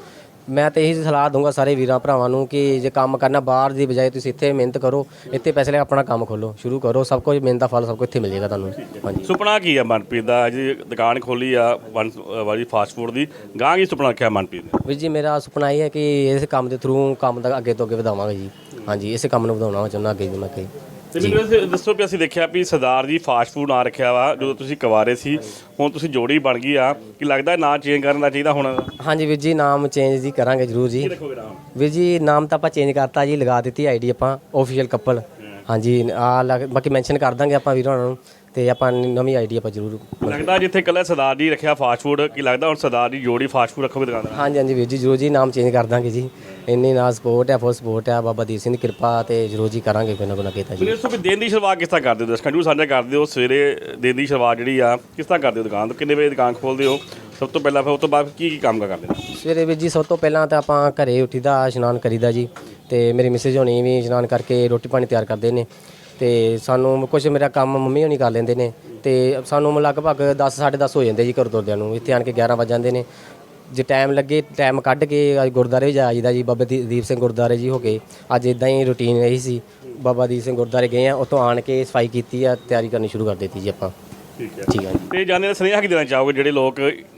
ਮੈਂ ਤੇ ਇਹੀ ਸਲਾਹ ਦੂੰਗਾ ਸਾਰੇ ਵੀਰਾਂ ਭਰਾਵਾਂ ਨੂੰ ਕਿ ਜੇ ਕੰਮ ਕਰਨਾ ਬਾਹਰ ਦੀ ਬਜਾਏ ਤੁਸੀਂ ਇੱਥੇ ਮਿਹਨਤ ਕਰੋ ਇੱਥੇ ਪੈਸੇ ਲੈ ਆਪਣਾ ਕੰਮ ਖੋਲੋ ਸ਼ੁਰੂ ਕਰੋ ਸਭ ਕੁਝ ਮਿਹਨਤ ਦਾ ਫਲ ਸਭ ਕੁਝ ਇੱਥੇ ਮਿਲੇਗਾ ਤੁਹਾਨੂੰ। ਹਾਂਜੀ। ਸੁਪਨਾ ਕੀ ਆ ਮਨਪ੍ਰੀਤ ਦਾ? ਜੀ ਦੁਕਾਨ ਖੋਲੀ ਆ ਵਨ ਵਾਲੀ ਫਾਸਟ ਫੂਡ ਦੀ। ਗਾਂ ਕੀ ਸੁਪਨਾ ਰੱਖਿਆ ਮਨਪ੍ਰੀਤ ਨੇ? ਵੀਰ ਜੀ ਮੇਰਾ ਸੁਪਨਾ ਇਹ ਹੈ ਕਿ ਇਸ ਕੰਮ ਦੇ ਥਰੂ ਕੰਮ ਦਾ ਅੱਗੇ ਤੋਂ ਅੱਗੇ ਵਧਾਵਾਂਗੇ ਜੀ। ਹਾਂਜੀ ਇਸੇ ਕੰਮ ਨੂੰ ਵਧਾਉਣਾ ਚਾਹੁੰਦਾ ਅੱਗੇ ਜੀ ਮੈਂ ਕਹੀ ਤੇ ਮੈਨੂੰ ਇਹ ਦੱਸੋ ਵੀ ਅਸੀਂ ਦੇਖਿਆ ਵੀ ਸਰਦਾਰ ਜੀ ਫਾਸਟ ਫੂਡ ਨਾਂ ਰੱਖਿਆ ਵਾ ਜਦੋਂ ਤੁਸੀਂ ਕੁਵਾਰੇ ਸੀ ਹੁਣ ਤੁਸੀਂ ਜੋੜੀ ਬਣ ਗਈ ਆ ਕਿ ਲੱਗਦਾ ਨਾਂ ਚੇਂਜ ਕਰਨ ਦਾ ਚਾਹੀਦਾ ਹੁਣ? ਹਾਂਜੀ ਵੀਰ ਜੀ ਨਾਮ ਚੇਂਜ ਜੀ ਕਰਾਂਗੇ ਜ਼ਰੂਰ ਜੀ। ਨਾਮ? ਵੀਰ ਜੀ ਨਾਮ ਤਾਂ ਆਪਾਂ ਚੇਂਜ ਕਰਤਾ ਜੀ ਲਗਾ ਦਿੱਤੀ ਆਈਡੀ ਆਪਾਂ ਆਫੀਸ਼ੀਅਲ ਕਪਲ ਹਾਂਜੀ ਆ ਬਾਕੀ ਮੈਂਸ਼ਨ ਕਰ ਦਾਂਗੇ ਆਪਾਂ ਵੀਰਾਂ ਨੂੰ ਤੇ ਆਪਾਂ ਨਵੀਂ ਆਈਡੀ ਆਪਾਂ ਜ਼ਰੂਰ ਲੱਗਦਾ ਜਿੱਥੇ ਕੱਲਾ ਸਰਦਾਰ ਜੀ ਰੱਖਿਆ ਫਾਸਟ ਫੂਡ ਕੀ ਲੱਗਦਾ ਹੁਣ ਸਰਦਾਰ ਜੀ ਜੋੜੀ ਫਾਸਟ ਫੂਡ ਰੱਖੋਗੇ ਦੁਕਾਨ ਦਾ ਹਾਂਜੀ ਹਾਂਜੀ ਵੀਰ ਜੀ ਜ਼ਰੂਰ ਜੀ ਨਾਮ ਚੇਂਜ ਕਰ ਦਾਂਗੇ ਜੀ। ਇੰਨੀ ਨਾਲ ਸਪੋਰਟ ਹੈ ਫੁੱਲ ਸਪੋਰਟ ਹੈ। ਬਾਬਾ ਦੀਪ ਸਿੰਘ ਦੀ ਕਿਰਪਾ ਤੇ ਜ਼ਰੂਰ ਜੀ ਕਰਾਂਗੇ ਕੋਈ ਨਾ ਕੋਈ ਨਾ ਕੀਤਾ ਜੀ। ਮੈਨੂੰ ਦੱਸੋ ਵੀ ਦਿਨ ਦੀ ਸ਼ੁਰੂਆਤ ਕਿਸ ਤਰ੍ਹਾਂ ਕਰਦੇ ਹੋ? ਦਰਸ਼ਕਾਂ ਨੂੰ ਸਾਂਝਾ ਕਰਦੇ ਹੋ ਸਵੇਰੇ ਦਿਨ ਦੀ ਸ਼ੁਰੂਆਤ ਜਿਹੜੀ ਆ ਕਿਸ ਤਰ੍ਹਾਂ ਕਰਦੇ ਹੋ ਦੁਕਾਨ ਤੋਂ? ਕਿੰਨੇ ਵਜੇ ਦੁਕਾਨ ਖੋਲਦੇ ਹੋ? ਸਭ ਤੋਂ ਪਹਿਲਾਂ ਫਿਰ ਉਸ ਤੋਂ ਬਾਅਦ ਕੀ ਕੀ ਕੰਮ ਕਰਦੇ ਨੇ? ਸਵੇਰੇ ਵੀਰ ਜੀ ਸਭ ਤੋਂ ਪਹਿਲਾਂ ਤਾਂ ਆਪਾਂ ਘਰੇ ਉੱਠੀਦਾ ਇਸ਼ਨਾਨ ਕਰੀਦਾ ਜੀ। ਤੇ ਮੇਰੀ ਮਿਸਿਸ ਹੋਣੀ ਵੀ ਇਸ਼ਨਾਨ ਕਰਕੇ ਰੋਟੀ ਪਾਣੀ ਤਿਆਰ ਕਰਦੇ ਨੇ। ਤੇ ਸਾਨੂੰ ਕੁਝ ਮੇਰਾ ਕੰਮ ਮੰਮੀ ਹੋਣੀ ਕਰ ਲੈਂਦੇ ਨੇ। ਤੇ ਸਾਨੂੰ ਲਗਭਗ 10 10:30 ਹੋ ਜਾਂਦੇ ਜੀ ਘਰ ਤੁਰਦਿਆਂ ਨੂੰ। ਇੱਥੇ ਆਣ ਕੇ 11 ਵਜ ਜਾਂਦੇ ਨੇ। ਜੇ ਟਾਈਮ ਲੱਗੇ ਟਾਈਮ ਕੱਢ ਕੇ ਅੱਜ ਗੁਰਦਾਰੇ ਵੀ ਜਾਈਦਾ ਜੀ ਬਾਬਾ ਦੀ- ਦੀਪ ਸਿੰਘ ਗੁਰਦਾਰੇ ਜੀ ਹੋ ਕੇ। ਅੱਜ ਇਦਾਂ ਹੀ ਰੁਟੀਨ ਰਹੀ ਸੀ। ਬਾਬਾ ਦੀਪ ਸਿੰਘ ਗੁਰਦਾਰੇ ਗਏ ਆ ਉੱਥੋਂ ਆਣ ਕੇ ਸਫ਼ਾਈ ਕੀਤੀ ਆ ਤਿਆਰੀ ਕਰਨੀ ਸ਼ੁਰੂ ਕਰ ਦਿੱਤੀ ਜੀ ਆਪਾਂ। ਠੀਕ ਹੈ। ਠੀਕ ਆ ਜੀ। ਤੇ ਜਾਣੇ ਦਾ ਸੁਨੇਹਾ ਕੀ ਦੇਣਾ ਚਾਹੋਗੇ ਜਿਹੜੇ ਲੋਕ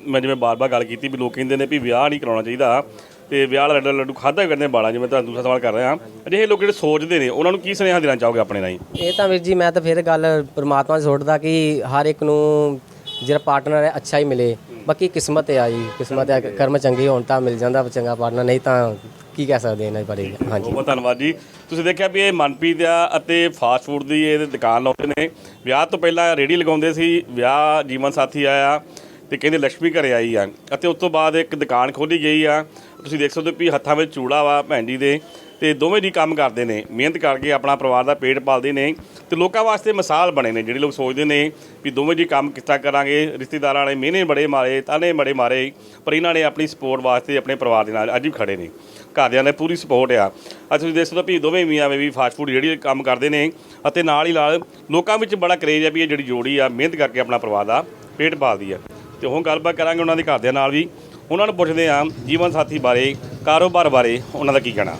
ਮੈਂ ਜਿਵੇਂ ਬਾਰ-ਬਾਰ ਗੱਲ ਕੀਤੀ ਵੀ ਲੋਕ ਕਹਿੰਦੇ ਨੇ ਵੀ ਵਿਆਹ ਨਹੀਂ ਕਰਾਉਣਾ ਚਾਹੀਦਾ। ਤੇ ਵਿਆਹ ਵਾਲਾ ਲੱਡੂ ਲੱਡੂ ਖਾਦਾ ਕਰਦੇ ਬਾਲਾਂ ਜਿਵੇਂ ਤੁਹਾਨੂੰ ਦੂਸਰਾ ਸਵਾਲ ਕਰ ਰਿਹਾ। ਅਜਿਹੇ ਲੋਕ ਜਿਹੜੇ ਸੋਚਦੇ ਨੇ ਉਹਨਾਂ ਨੂੰ ਕੀ ਸੁਨੇਹਾ ਦੇਣਾ ਚਾਹੋਗੇ ਆਪਣੇ ਰਾਹੀਂ? ਇਹ ਤਾਂ ਵੀਰ ਜੀ ਮੈਂ ਤਾਂ ਫਿਰ ਗੱਲ ਪ੍ਰਮਾਤਮਾ ਦੀ ਸੋਚਦਾ ਕਿ ਹਰ ਇੱਕ ਨੂੰ ਜਿਹੜਾ ਪਾਰਟਨਰ ਹੈ ਅੱਛਾ ਹੀ ਮਿਲੇ। ਬਾਕੀ ਕਿਸਮਤ ਹੈ ਆ ਜੀ, ਕਿਸਮਤ ਹੈ ਕਰਮ ਚੰਗੇ ਹੋਣ ਤਾਂ ਮਿਲ ਜਾਂਦਾ, ਚੰਗਾ ਪਾਰਟਨਰ ਨਹੀਂ ਤਾਂ ਕੀ ਕਹਿ ਸਕਦੇ ਇਹਨਾਂ ਬਾਰੇ ਹਾਂਜੀ। ਬਹੁਤ ਬਹੁਤ ਧੰਨਵਾਦ ਜੀ। ਤੁਸੀਂ ਦੇਖਿਆ ਵੀ ਇਹ ਮਨਪ੍ਰੀਤ ਆ ਅਤੇ ਫਾਸਟ ਫੂਡ ਦੀ ਇਹ ਦੁਕਾਨ ਲਾਉਂਦੇ ਨੇ। ਵਿਆਹ ਤੋਂ ਪਹਿਲਾਂ ਰੇੜੀ ਲਗਾਉਂਦੇ ਸੀ, ਵਿਆਹ ਜੀਵਨ ਸਾਥੀ ਆਇਆ ਤੇ ਕਹਿੰਦੇ ਲక్ష్ਮੀ ਘਰੇ ਆਈ ਆ। ਅਤੇ ਉਸ ਤੋਂ ਬਾਅਦ ਇੱਕ ਦੁਕਾਨ ਖੋਲੀ ਗਈ ਆ। ਤੁਸੀਂ ਦੇਖ ਸਕਦੇ ਹੋ ਵੀ ਹੱਥਾਂ ਵਿੱਚ ਚੂੜਾ ਵਾ ਭੈਣ ਜੀ ਦੇ। ਤੇ ਦੋਵੇਂ ਜੀ ਕੰਮ ਕਰਦੇ ਨੇ, ਮਿਹਨਤ ਕਰਕੇ ਆਪਣਾ ਪਰਿਵਾਰ ਦਾ ਪੇਟ ਪਾਲਦੇ ਨੇ ਤੇ ਲੋਕਾਂ ਵਾਸਤੇ ਮਿਸਾਲ ਬਣੇ ਨੇ, ਜਿਹੜੇ ਲੋਕ ਸੋਚਦੇ ਨੇ ਵੀ ਦੋਵੇਂ ਜੀ ਕੰਮ ਕਿੱਦਾਂ ਕਰਾਂਗੇ, ਰਿਸ਼ਤੇਦਾਰਾਂ ਨੇ ਮਿਹਨੇ ਬੜੇ ਮਾਰੇ, ਤਾਨੇ ਬੜੇ ਮਾਰੇ, ਪਰ ਇਹਨਾਂ ਨੇ ਆਪਣੀ ਸਪੋਰਟ ਵਾਸਤੇ ਆਪਣੇ ਪਰਿਵਾਰ ਦੇ ਨਾਲ ਅੱਜ ਵੀ ਖੜੇ ਨੇ, ਘਰਦਿਆਂ ਨੇ ਪੂਰੀ ਸਪੋਰਟ ਆ। ਅੱਜ ਤੁਸੀਂ ਦੇਖ ਸਕਦੇ ਹੋ ਵੀ ਦੋਵੇਂ ਮੀਆਂ ਵੀ ਫਾਸਟ ਫੂਡ ਜਿਹੜੀ ਕੰਮ ਕਰਦੇ ਨੇ ਅਤੇ ਨਾਲ ਹੀ ਨਾਲ ਲੋਕਾਂ ਵਿੱਚ ਬੜਾ ਕਰੇਜ ਆ ਵੀ ਇਹ ਜਿਹੜੀ ਜੋੜੀ ਆ, ਮਿਹਨਤ ਕਰਕੇ ਆਪਣਾ ਪਰਿਵਾਰ ਦਾ ਪੇਟ ਪਾਲਦੀ ਆ। ਤੇ ਹੁਣ ਗੱਲਬਾਤ ਕਰਾਂਗੇ ਉਹਨਾਂ ਦੇ ਘਰਦਿਆਂ ਨਾਲ ਵੀ। ਉਹਨਾਂ ਨੂੰ ਪੁੱਛਦੇ ਆ ਜੀਵਨ ਸਾਥੀ ਬਾਰੇ, ਕਾਰੋਬਾਰ ਬਾਰੇ ਉਹਨਾਂ ਦਾ ਕੀ ਕਹਿਣਾ।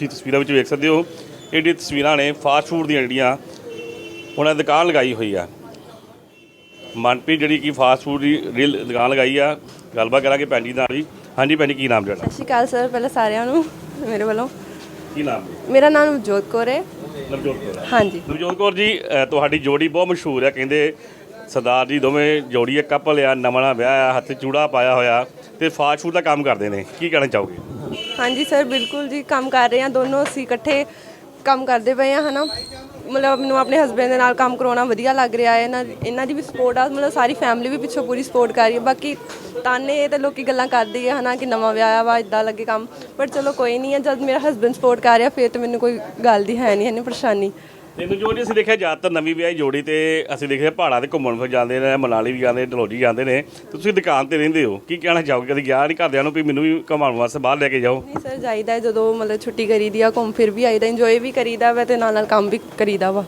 ਤੁਸੀਂ ਤਸਵੀਰਾਂ ਵਿੱਚ ਵੇਖ ਸਕਦੇ ਹੋ ਇਹ ਜਿਹੜੀਆਂ ਤਸਵੀਰਾਂ ਨੇ ਫਾਸਟ ਫੂਡ ਦੀਆਂ ਜਿਹੜੀਆਂ ਉਹਨਾਂ ਦੁਕਾਨ ਲਗਾਈ ਹੋਈ ਆ। ਮਨਪ੍ਰੀਤ ਜਿਹੜੀ ਕਿ ਫਾਸਟ ਫੂਡ ਦੀ ਰੀਲ ਦੁਕਾਨ ਲਗਾਈ ਆ ਗੱਲਬਾਤ ਕਰਾਂਗੇ ਭੈਣ ਜੀ ਨਾਲ ਜੀ ਹਾਂਜੀ ਭੈਣ ਜੀ ਕੀ ਨਾਮ ਤੁਹਾਡਾ? ਸਤਿ ਸ਼੍ਰੀ ਅਕਾਲ ਸਰ ਪਹਿਲਾਂ ਸਾਰਿਆਂ ਨੂੰ ਮੇਰੇ ਵੱਲੋਂ। ਕੀ ਨਾਮ? ਮੇਰਾ ਨਾਮ ਜੋਤ ਕੌਰ ਹੈ। ਨਵਜੋਤ ਕੌਰ ਹਾਂਜੀ। ਨਵਜੋਤ ਕੌਰ ਜੀ ਅ, ਤੁਹਾਡੀ ਜੋੜੀ ਬਹੁਤ ਮਸ਼ਹੂਰ ਹੈ ਕਹਿੰਦੇ ਸਰਦਾਰ ਜੀ ਦੋਵੇਂ ਜੋੜੀ ਇੱਕ ਕਪਲ ਆ ਨਵਾਂ ਨਵਾਂ ਵਿਆਹ ਆ ਹੱਥ 'ਚ ਚੂੜਾ ਪਾਇਆ ਹੋਇਆ ਤੇ ਫਾਸਟ ਫੂਡ ਦਾ ਕੰਮ ਕਰਦੇ ਨੇ ਕੀ ਕਹਿਣਾ ਚਾਹੋਗੇ? ਹਾਂਜੀ ਸਰ, ਬਿਲਕੁਲ ਜੀ, ਕੰਮ ਕਰ ਰਹੇ ਹਾਂ, ਦੋਨੋਂ ਅਸੀਂ ਇਕੱਠੇ ਕੰਮ ਕਰਦੇ ਪਏ ਹਾਂ, ਹਨਾ। ਮਤਲਬ ਮੈਨੂੰ ਆਪਣੇ ਹਸਬੰਡ ਦੇ ਨਾਲ ਕੰਮ ਕਰਾਉਣਾ ਵਧੀਆ ਲੱਗ ਰਿਹਾ ਹੈ, ਇਹਨਾਂ ਇਹਨਾਂ ਦੀ ਵੀ ਸਪੋਰਟ ਆ, ਮਤਲਬ ਸਾਰੀ ਫੈਮਿਲੀ ਵੀ ਪਿੱਛੋਂ ਪੂਰੀ ਸਪੋਰਟ ਕਰ ਰਹੀ ਹੈ। ਬਾਕੀ ਤਾਨੇ ਤੇ ਲੋਕੀ ਗੱਲਾਂ ਕਰਦੇ ਆ, ਹਨਾ, ਕਿ ਨਵਾਂ ਵਿਆਹ ਵਾ ਇਦਾਂ ਲੱਗੇ ਕੰਮ। ਪਰ ਚਲੋ ਕੋਈ ਨਹੀਂ ਹੈ, ਜਦ ਮੇਰਾ ਹਸਬੰਡ ਸਪੋਰਟ ਕਰ ਰਿਹਾ, ਫਿਰ ਤੇ ਮੈਨੂੰ ਕੋਈ ਗੱਲ ਦੀ ਹੈ ਨਹੀਂ ਹੈ ਨਹੀਂ ਪਰੇਸ਼ਾਨੀ। ਤੇ ਨਵਜੋਤ ਜੀ ਅਸੀਂ ਦੇਖਿਆ ਜ਼ਿਆਦਾਤਰ ਨਵੀਂ ਵਿਆਹੀ ਜੋੜੀ ਤੇ ਅਸੀਂ ਦੇਖਿਆ ਪਹਾੜਾਂ ਤੇ ਘੁੰਮਣ ਫਿਰ ਜਾਂਦੇ ਨੇ ਮਨਾਲੀ ਵੀ ਜਾਂਦੇ ਡਲਹੌਜੀ ਜਾਂਦੇ ਨੇ ਤੁਸੀਂ ਦੁਕਾਨ ਤੇ ਰਹਿੰਦੇ ਹੋ। ਕੀ ਕਹਿਣਾ ਚਾਹੋਗੇ? ਕਦੀ ਗਿਆ ਨਹੀਂ ਘਰਦਿਆਂ ਨੂੰ ਵੀ ਮੈਨੂੰ ਵੀ ਘੁਮਾਉਣ ਵਾਸਤੇ ਬਾਹਰ ਲੈ ਕੇ ਜਾਓ? ਨਹੀਂ ਸਰ ਜਾਈਦਾ ਹੈ ਜਦੋਂ ਮਤਲਬ ਛੁੱਟੀ ਕਰੀਦੀ ਆ ਘੁੰਮ ਫਿਰ ਵੀ ਆਈਦਾ ਇੰਜੋਏ ਵੀ ਕਰੀਦਾ ਵਾ ਤੇ ਨਾਲ ਨਾਲ ਕੰਮ ਵੀ ਕਰੀਦਾ ਵਾ।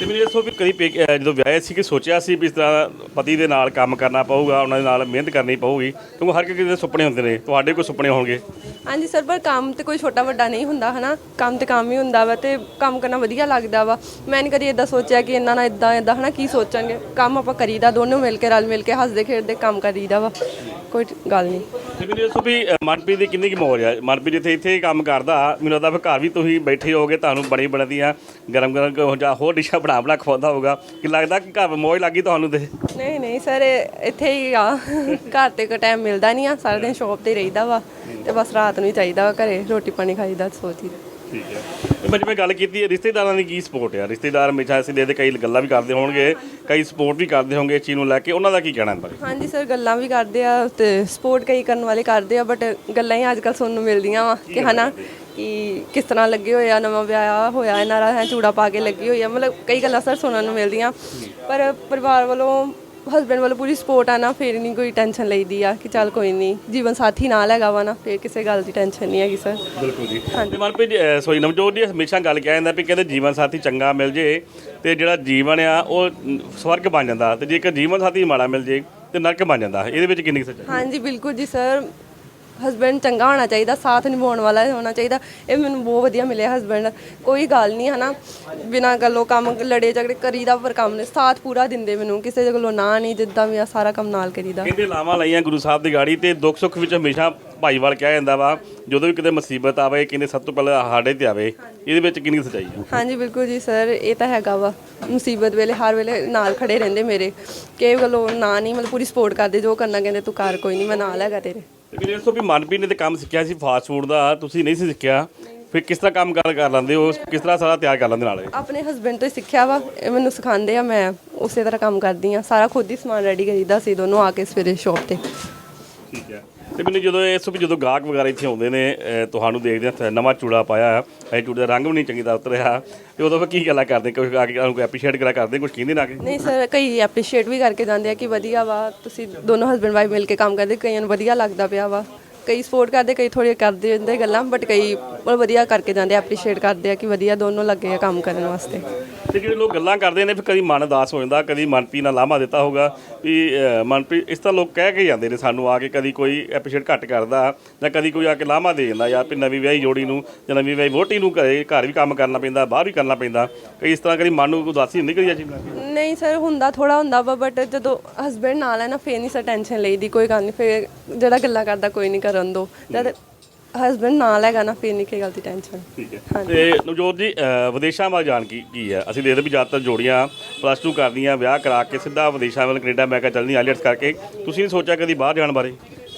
ਤੇ ਮੈਨੂੰ ਇਹ ਦੱਸੋ ਵੀ ਕਦੀ ਪੇ- ਅਹ ਜਦੋਂ ਵਿਆਹੇ ਸੀ ਕਿ ਸੋਚਿਆ ਸੀ ਵੀ ਇਸ ਤਰ੍ਹਾਂ ਪਤੀ ਦੇ ਨਾਲ ਕੰਮ ਕਰਨਾ ਪਊਗਾ ਉਹਨਾਂ ਦੇ ਨਾਲ ਮਿਹਨਤ ਕਰਨੀ ਪਊਗੀ ਕਿਉਂਕਿ ਹਰ ਕਿਸੇ ਦੇ ਸੁਪਨੇ ਹੁੰਦੇ ਨੇ। ਤੁਹਾਡੇ ਕੋਈ ਸੁਪਨੇ ਹੋਣਗੇ? ਹਾਂਜੀ ਸਰ ਪਰ ਕੰਮ ਤੇ ਕੋਈ ਛੋਟਾ ਵੱਡਾ ਨਹੀਂ ਹੁੰਦਾ ਹਨਾ? ਕੰਮ ਤੇ ਕੰਮ ਹੀ ਹੁੰਦਾ ਵਾ ਤੇ ਕੰਮ ਕਰਨਾ ਵਧੀਆ ਲੱਗਦਾ ਵਾ। ਮੈਂ ਨਹੀਂ ਕਦੀ ਇਦਾਂ ਸੋਚਿਆ ਕਿ ਇਹਨਾਂ ਨਾਲ ਇਦਾਂ ਇਦਾਂ ਹਨਾ? ਕੀ ਸੋਚਾਂਗੇ? ਕੰਮ ਆਪਾਂ ਕਰੀਦਾ ਦੋਨੋਂ ਮਿਲ ਕੇ ਰਲ ਮਿਲ ਕੇ ਹੱਸਦੇ ਖੇਡਦੇ ਕੰਮ ਕਰੀਦਾ ਵਾ। ਕੋਈ ਗੱਲ ਨਹੀਂ। ਤੇ ਮੈਨੂੰ ਇਹ ਦੱਸੋ ਵੀ ਅਹ, ਮਨਪ੍ਰੀਤ ਦੀ ਕਿੰਨੀ ਕੀ ਮੌਜ ਹੈ ਮਨਪ੍ਰੀਤ ਜਿੱਥੇ ਇੱਥੇ ਹੀ ਕੰਮ ਕਰਦਾ ਮੈਨੂੰ ਲੱਗਦਾ ਫਿਰ ਘਰ ਵੀ ਤੁਸੀਂ ਬੈਠੇ ਹੋਗੇ ਤੁਹਾਨੂੰ ਬਣੀ ਬਣਦੀਆਂ ਗਰਮ ਗਰਮ ਜਾਂ ਹੋਰ ਡਿਸ਼ਾਂ ਬਣਾ ਬਣਾ ਖਵਾਉਂਦਾ ਹੋਊਗਾ। ਕਿ ਲੱਗਦਾ ਕਿ ਘਰ ਮੌਜ ਲੱਗੀ ਤੁਹਾਨੂੰ ਤੇ? ਨਹੀਂ ਨਹੀਂ ਸਰ ਇੱਥੇ ਹੀ ਆ। ਘਰ ਤੇ ਕੋ ਟਾਈਮ ਮਿਲਦਾ ਨਹੀਂ ਆ ਸਾਰਾ ਦਿਨ ਸ਼ੌਪ ਤੇ ਰਹੀਦਾ ਵਾ। ਤੇ ਬਸ ਰਾਤ ਨੂੰ ਹੀ ਚਾਹੀਦਾ ਵਾ ਘਰੇ ਰੋਟੀ ਪਾਣੀ ਖਾਈਦਾ ਸੋਚੀ ਠੀਕ ਹੈ। ਮੈਂ ਜਿਵੇਂ ਗੱਲ ਕੀਤੀ ਹੈ ਰਿਸ਼ਤੇਦਾਰਾਂ ਦੀ ਕੀ ਸਪੋਰਟ ਹੈ ਰਿਸ਼ਤੇਦਾਰ ਹਮੇਸ਼ਾ ਅਸੀਂ ਦੇਖਦੇ ਕਈ ਗੱਲਾਂ ਵੀ ਕਰਦੇ ਹੋਣਗੇ ਕਈ ਸਪੋਰਟ ਵੀ ਕਰਦੇ ਹੋਣਗੇ ਇਸ ਚੀਜ਼ ਨੂੰ ਲੈ ਕੇ। ਉਹਨਾਂ ਦਾ ਕੀ ਕਹਿਣਾ ਹੈ ਬਾਰੇ ਹਾਂਜੀ ਸਰ ਗੱਲਾਂ ਵੀ ਕਰਦੇ ਆ ਤੇ ਸਪੋਰਟ ਕਈ ਕਰਨ ਵਾਲੇ ਕਰਦੇ ਆ ਬਟ ਗੱਲਾਂ ਹੀ ਅੱਜ ਕੱਲ ਸੁਣਨ ਨੂੰ ਮਿਲਦੀਆਂ ਵਾ ਕਿ ਹਨਾ ਕਿ ਕਿਸ ਤਰ੍ਹਾਂ ਲੱਗੇ ਹੋਏ ਆ ਨਵਾਂ ਵਿਆਹ ਹੋਇਆ ਇਹਨਾਂ ਦਾ ਹੈ ਚੂੜਾ ਪਾ ਕੇ ਲੱਗੀ ਹੋਈ ਆ। ਮਤਲਬ ਕਈ ਗੱਲਾਂ ਸਰ ਸੁਣਨ ਨੂੰ ਮਿਲਦੀਆਂ ਪਰ ਪਰਿਵਾਰ ਵੱਲੋਂ ਹਸਬੰਡ ਵੱਲੋਂ ਪੂਰੀ ਸਪੋਰਟ ਆ ਨਾ ਫਿਰ ਨਹੀਂ ਕੋਈ ਟੈਨਸ਼ਨ ਲਈਦੀ ਆ ਕਿ ਚੱਲ ਕੋਈ ਨਹੀਂ ਜੀਵਨ ਸਾਥੀ ਨਾਲ ਹੈਗਾ ਵਾ ਨਾ ਫਿਰ ਕਿਸੇ ਗੱਲ ਦੀ ਟੈਨਸ਼ਨ ਨਹੀਂ ਹੈਗੀ ਸਰ। ਬਿਲਕੁਲ ਜੀ। ਤੇ ਮਨਪ੍ਰੀਤ ਅਹ, ਸੋਰੀ ਨਵਜੋਤ ਜੀ ਹਮੇਸ਼ਾ ਗੱਲ ਕਿਹਾ ਜਾਂਦਾ ਵੀ ਕਹਿੰਦੇ ਜੀਵਨ ਸਾਥੀ ਚੰਗਾ ਮਿਲ ਜੇ ਤੇ ਜਿਹੜਾ ਜੀਵਨ ਆ ਉਹ ਸਵਰਗ ਬਣ ਜਾਂਦਾ ਤੇ ਜੇਕਰ ਜੀਵਨ ਸਾਥੀ ਮਾੜਾ ਮਿਲ ਜੇ ਤੇ ਨਰਕ ਬਣ ਜਾਂਦਾ। ਇਹਦੇ ਵਿੱਚ ਕਿੰਨੀ ਕੁ ਸੱਚਾਈ ਹਾਂਜੀ ਬਿਲਕੁਲ ਜੀ ਸਰ। ਹਸਬੈਂਡ ਚੰਗਾ ਹੋਣਾ ਚਾਹੀਦਾ ਸਾਥ ਨਿਭਾਉਣ ਵਾਲਾ ਹੋਣਾ ਚਾਹੀਦਾ। ਇਹ ਮੈਨੂੰ ਬਹੁਤ ਵਧੀਆ ਮਿਲਿਆ ਹਸਬੈਂਡ ਕੋਈ ਗੱਲ ਨਹੀਂ ਹਨਾ? ਬਿਨਾਂ ਗੱਲੋਂ ਕੰਮ ਲੜੇ ਝਗੜੇ ਕਰੀਦਾ ਪਰ ਕੰਮ ਨੇ ਸਾਥ ਪੂਰਾ ਦਿੰਦੇ ਮੈਨੂੰ ਕਿਸੇ ਦੇ ਕੋਲੋਂ ਨਾ ਨਹੀਂ ਜਿੱਦਾਂ ਵੀ ਆ ਸਾਰਾ ਕੰਮ ਨਾਲ ਕਰੀਦਾ। ਕਹਿੰਦੇ ਲਾਵਾਂ ਲਾਈਆਂ ਗੁਰੂ ਸਾਹਿਬ ਦੀ ਗਾੜੀ ਤੇ ਦੁੱਖ ਸੁੱਖ ਵਿੱਚ ਹਮੇਸ਼ਾ ਭਾਈਵਾਲ ਕਿਹਾ ਜਾਂਦਾ ਵਾ ਜਦੋਂ ਵੀ ਕਿਤੇ ਮੁਸੀਬਤ ਆਵੇ ਕਹਿੰਦੇ ਸਭ ਤੋਂ ਪਹਿਲਾਂ ਸਾਡੇ ਤੇ ਆਵੇ ਇਹਦੇ ਵਿੱਚ ਕਿੰਨੀ ਕੁ ਸੱਚਾਈ ਹੈ ਹਾਂਜੀ ਬਿਲਕੁਲ ਜੀ ਸਰ ਇਹ ਤਾਂ ਹੈਗਾ ਵਾ। ਮੁਸੀਬਤ ਵੇਲੇ ਹਰ ਵੇਲੇ ਨਾਲ ਖੜੇ ਰਹਿੰਦੇ ਮੇਰੇ। ਕਿਸੇ ਗੱਲੋਂ ਨਾ ਨਹੀਂ ਮਤਲਬ ਪੂਰੀ ਸਪੋਰਟ ਕਰਦੇ ਜੋ ਕਰਨਾ ਕਹਿੰਦੇ ਤੂੰ ਕਰ ਕੋਈ ਨਹੀਂ ਮੈਂ ਨਾਲ ਹੈਗਾ ਤੇਰੇ। ਤੇ ਵੀਰੇ ਦੱਸੋ ਵੀ ਮਨਪ੍ਰੀਤ ਨੇ ਤੇ ਕੰਮ ਸਿੱਖਿਆ ਸੀ ਫਾਸਟ ਫੂਡ ਦਾ ਤੁਸੀਂ ਨਹੀਂ ਸੀ ਸਿੱਖਿਆ। ਫਿਰ ਕਿਸ ਤਰ੍ਹਾਂ ਕੰਮ ਕਰ ਕਰ ਲੈਂਦੇ ਹੋ? ਕਿਸ ਤਰ੍ਹਾਂ ਸਾਰਾ ਤਿਆਰ ਕਰ ਲੈਂਦੇ ਨਾਲ? ਆਪਣੇ ਹਸਬੈਂਡ ਤੋਂ ਹੀ ਸਿੱਖਿਆ ਵਾ ਇਹ ਮੈਨੂੰ ਸਿਖਾਉਂਦੇ ਆ ਮੈਂ ਉਸੇ ਤਰ੍ਹਾਂ ਕੰਮ ਕਰਦੀ ਆ। ਸਾਰਾ ਖੁਦ ਹੀ ਸਮਾਨ ਰੈਡੀ ਕਰੀਦਾ ਸੀ ਦੋਨੋਂ ਆ ਕੇ ਸਵੇਰੇ ਸ਼ੌਪ ਤੇ। ਠੀਕ ਹੈ। ਤੇ ਮੈਨੂੰ ਜਦੋਂ ਇਸ ਵੀ ਜਦੋਂ ਗਾਹਕ ਵਗੈਰਾ ਇੱਥੇ ਆਉਂਦੇ ਨੇ, ਅਹ, ਤੁਹਾਨੂੰ ਦੇਖਦੇ ਆ ਨਵਾਂ ਚੂੜਾ ਪਾਇਆ ਹੈ ਇਹ ਚੂੜੇ ਦਾ ਰੰਗ ਵੀ ਨਹੀਂ ਚੰਗੀ ਤਰ੍ਹਾਂ ਉਤਰਿਆ। ਤੇ ਉਦੋਂ ਫਿਰ ਕੀ ਗੱਲਾਂ ਕਰਦੇ? ਕੁਝ ਆ ਕੇ ਉਹਨੂੰ ਐਪਰੀਸ਼ੀਏਟ ਕਰਾ ਕਰਦੇ? ਕੁਝ ਕਹਿੰਦੇ ਨਾ ਆ ਨਹੀਂ ਸਰ, ਕਈ ਐਪਰੀਸ਼ੀਏਟ ਵੀ ਕਰਕੇ ਜਾਂਦੇ ਆ ਕਿ ਵਧੀਆ ਵਾ, ਤੁਸੀਂ ਦੋਨੋਂ ਹਸਬੈਂਡ ਵਾਈਫ ਮਿਲ ਕੇ ਕੰਮ ਕਰਦੇ, ਕਈਆਂ ਨੂੰ ਵਧੀਆ ਲੱਗਦਾ ਪਿਆ ਵਾ। ਕਈ ਸਪੋਰਟ ਕਰਦੇ, ਕਈ ਥੋੜੀ ਕਰਦੇ ਹੁੰਦੇ ਗੱਲਾਂ ਬਟ ਕਈ ਵਧੀਆ ਕਰਕੇ ਜਾਂਦੇ ਐਪਰੀਸ਼ੀਏਟ ਕਰਦੇ ਆ ਕਿ ਵਧੀਆ ਦੋਨੋਂ ਲੱਗੇ ਆ ਕੰਮ ਕਰਨ ਵਾਸਤੇ। ਤੇ ਜਿਹੜੇ ਲੋਕ ਗੱਲਾਂ ਕਰਦੇ ਨੇ ਫਿਰ ਕਦੀ ਮਨ ਉਦਾਸ ਹੋ ਜਾਂਦਾ ਕਦੀ ਮਨਪ੍ਰੀਤ ਨਾਲ ਲਾਮਾ ਦਿੱਤਾ ਹੋਗਾ ਵੀ ਅਹ, ਮਨਪ੍ਰੀਤ ਇਸ ਤਰ੍ਹਾਂ ਲੋਕ ਕਹਿ ਕੇ ਜਾਂਦੇ ਨੇ ਸਾਨੂੰ ਆ ਕੇ ਕਦੀ ਕੋਈ ਐਪਰੀਸ਼ੀਏਟ ਘੱਟ ਕਰਦਾ ਜਾਂ ਕਦੀ ਕੋਈ ਆ ਕੇ ਲਾਮਾ ਦੇ ਜਾਂਦਾ ਯਾਰ ਵੀ ਨਵੀਂ ਵਿਆਹੀ ਜੋੜੀ ਨੂੰ ਜਾਂ ਨਵੀਂ ਵਿਆਹੀ ਵੋਟੀ ਨੂੰ ਘਰੇ ਘਰ ਵੀ ਕੰਮ ਕਰਨਾ ਪੈਂਦਾ ਬਾਹਰ ਵੀ ਕਰਨਾ ਪੈਂਦਾ ਕਈ ਇਸ ਤਰ੍ਹਾਂ ਕਦੀ ਮਨ ਨੂੰ ਉਦਾਸੀ ਹੁੰਦੀ ਕਦੀ ਅਜੀਬ ਲੱਗਦੀ ਨਹੀਂ ਸਰ ਹੁੰਦਾ ਥੋੜਾ ਹੁੰਦਾ ਵਾ ਬਟ ਜਦੋਂ ਹਸਬੈਂਡ ਨਾਲ ਹੈ ਨਾ ਫੇਰ ਨਹੀਂ ਸਰ ਟੈਨਸ਼ਨ ਲਈਦੀ ਕੋਈ ਗੱਲ ਨਹੀਂ ਫੇਰ ਜਿਹੜਾ ਗੱਲਾਂ ਕਰਦਾ ਕੋਈ ਨਹੀਂ ਕਰਨ ਦੋ। ਜਦ ਹਸਬੈਂਡ ਨਾਲ ਹੈਗਾ ਨਾ ਫੇਰ ਨਹੀਂ ਕੋਈ ਗੱਲ ਦੀ ਟੈਨਸ਼ਨ ਠੀਕ ਹੈ। ਤੇ ਨਵਜੋਤ ਜੀ ਵਿਦੇਸ਼ਾਂ ਵੱਲ ਜਾਣ ਕੀ ਕੀ ਹੈ? ਅਸੀਂ ਦੇਖਦੇ ਵੀ ਜ਼ਿਆਦਾਤਰ ਜੋੜੀਆਂ ਪਲੱਸ 2 ਕਰਦੀਆਂ ਵਿਆਹ ਕਰਾ ਕੇ ਸਿੱਧਾ ਵਿਦੇਸ਼ਾਂ ਵੱਲ ਕੈਨੇਡਾ ਅਮਰੀਕਾ ਚੱਲਦੀਆਂ ਆਈਲੈਟਸ ਕਰਕੇ। ਤੁਸੀਂ ਨਹੀਂ ਸੋਚਿਆ ਕਦੀ ਬਾਹਰ ਜਾਣ ਬਾਰੇ?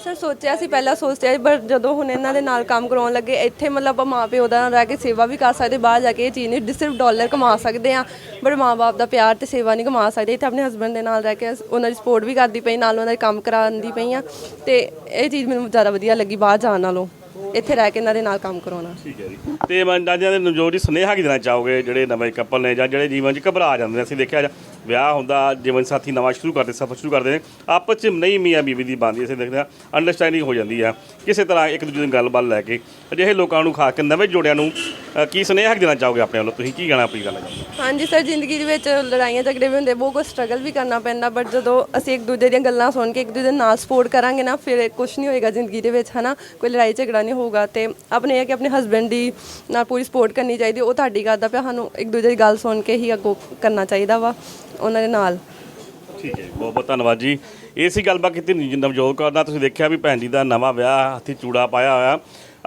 ਸਰ ਸੋਚਿਆ ਸੀ ਪਹਿਲਾਂ ਸੋਚਿਆ ਸੀ, ਪਰ ਜਦੋਂ ਹੁਣ ਇਹਨਾਂ ਦੇ ਨਾਲ ਕੰਮ ਕਰਾਉਣ ਲੱਗੇ ਇੱਥੇ ਮਤਲਬ ਆਪਾਂ ਮਾਂ ਪਿਓ ਦਾ ਨਾਲ ਰਹਿ ਕੇ ਸੇਵਾ ਵੀ ਕਰ ਸਕਦੇ ਬਾਹਰ ਜਾ ਕੇ ਇਹ ਚੀਜ਼ ਨਹੀਂ ਸਿਰਫ ਡਾਲਰ ਕਮਾ ਸਕਦੇ ਆ ਬਟ ਮਾਂ-ਬਾਪ ਦਾ ਪਿਆਰ ਤੇ ਸੇਵਾ ਨਹੀਂ ਕਮਾ ਸਕਦੇ ਇੱਥੇ ਆਪਣੇ ਹਸਬੰਡ ਦੇ ਨਾਲ ਰਹਿ ਕੇ ਉਹਨਾਂ ਦੀ ਸਪੋਰਟ ਵੀ ਕਰਦੀ ਪਈ ਨਾਲ ਉਹਨਾਂ ਦੇ ਕੰਮ ਕਰਾਉਂਦੀ ਪਈ ਆ ਤੇ ਇਹ ਚੀਜ਼ ਮੈਨੂੰ ਜ਼ਿਆਦਾ ਵਧੀਆ ਲੱਗੀ ਬਾਹਰ ਜਾਣ ਨਾਲੋਂ। ਇੱਥੇ ਰਹਿ ਕੇ ਇਹਨਾਂ ਦੇ ਨਾਲ ਕੰਮ ਕਰਾਉਣਾ। ਠੀਕ ਹੈ ਜੀ। ਤੇ ਮੰਦਾਂ ਦੇ ਨਵਜੋਤ ਜੀ ਸੁਨੇਹਾ ਕੀ ਦੇਣਾ ਚਾਹੋਗੇ? ਜਿਹੜੇ ਨਵੇਂ ਕਪਲ ਨੇ ਜਾਂ ਜਿਹੜੇ ਜੀਵਨ 'ਚ ਘਬਰਾ ਜਾਂਦੇ ਨੇ। ਅਸੀਂ ਦੇਖਿਆ ਜਾ- ਵਿਆਹ ਹੁੰਦਾ, ਜੀਵਨ ਸਾਥੀ ਨਵਾਂ ਸ਼ੁਰੂ ਕਰਦੇ, ਸਫਰ ਸ਼ੁਰੂ ਕਰਦੇ ਨੇ। ਆਪਸ 'ਚ ਨਹੀਂ ਮੀਆਂ ਬੀਵੀ ਦੀ ਬਣਦੀ, ਅਸੀਂ ਦੇਖਦੇ ਹਾਂ। ਅੰਡਰਸਟੈਂਡਿੰਗ ਹੋ ਜਾਂਦੀ ਆ ਕਿਸੇ ਤਰ੍ਹਾਂ ਇੱਕ ਦੂਜੇ ਦੀ ਗੱਲਬਾਤ ਲੈ ਕੇ ਅਜਿਹੇ ਲੋਕਾਂ ਨੂੰ ਖਾਸ ਕੇ ਨਵੇਂ ਜੋੜਿਆਂ ਨੂੰ ਅ, ਕੀ ਸੁਨੇਹਾ ਦੇਣਾ ਚਾਹੋਗੇ ਆਪਣੇ ਵੱਲੋਂ? ਤੁਸੀਂ ਕੀ ਕਹਿਣਾ ਆਪਣੀ ਗੱਲ ਹੈ ਹਾਂਜੀ ਸਰ ਜ਼ਿੰਦਗੀ ਦੇ ਵਿੱਚ ਲੜਾਈਆਂ ਝਗੜੇ ਵੀ ਹੁੰਦੇ ਬਹੁਤ ਕੁਝ ਸਟਰਗਲ ਵੀ ਕਰਨਾ ਪੈਂਦਾ ਬਟ ਜਦੋਂ ਅਸੀਂ ਇੱਕ ਦੂਜੇ ਦੀਆਂ ਗੱਲਾਂ ਸੁਣ ਕੇ ਇੱਕ ਦੂਜੇ ਨਾਲ ਸਪੋਰਟ ਕਰਾਂਗੇ ਨਾ ਫਿਰ ਕੁਝ ਨਹੀਂ ਹੋਏਗਾ ਜ਼ਿੰਦਗੀ ਦੇ ਵਿੱਚ ਹਨਾ? ਕੋਈ ਲੜਾਈ ਝਗੜਾ ਨਹੀਂ ਹੋਊਗਾ ਤੇ ਆਪਣੇ ਇਹ ਹੈ ਕਿ ਆਪਣੇ ਹਸਬੈਂਡ ਦੀ ਨਾਲ ਪੂਰੀ ਸਪੋਰਟ ਕਰਨੀ ਚਾਹੀਦੀ ਉਹ ਤੁਹਾਡੀ ਕਰਦਾ ਪਿਆ ਸਾਨੂੰ ਇੱਕ ਦੂਜੇ ਦੀ ਗੱਲ ਸੁਣ ਕੇ ਹੀ ਅੱਗੋਂ ਕਰਨਾ ਚਾਹੀਦਾ ਵਾ ਉਹਨਾਂ ਦੇ ਨਾਲ। ਠੀਕ ਹੈ ਜੀ, ਬਹੁਤ ਬਹੁਤ ਧੰਨਵਾਦ ਜੀ। ਇਹ ਸੀ ਗੱਲਬਾਤ ਕੀਤੀ ਨਿਜ- ਨਵਜੋਤ ਕੌਰ ਨਾਲ ਤੁਸੀਂ ਦੇਖਿਆ ਵੀ ਭੈਣ ਜੀ ਦਾ ਨਵਾਂ ਵਿਆਹ ਹੱਥੀ ਚੂੜਾ ਪਾਇਆ ਹੋਇਆ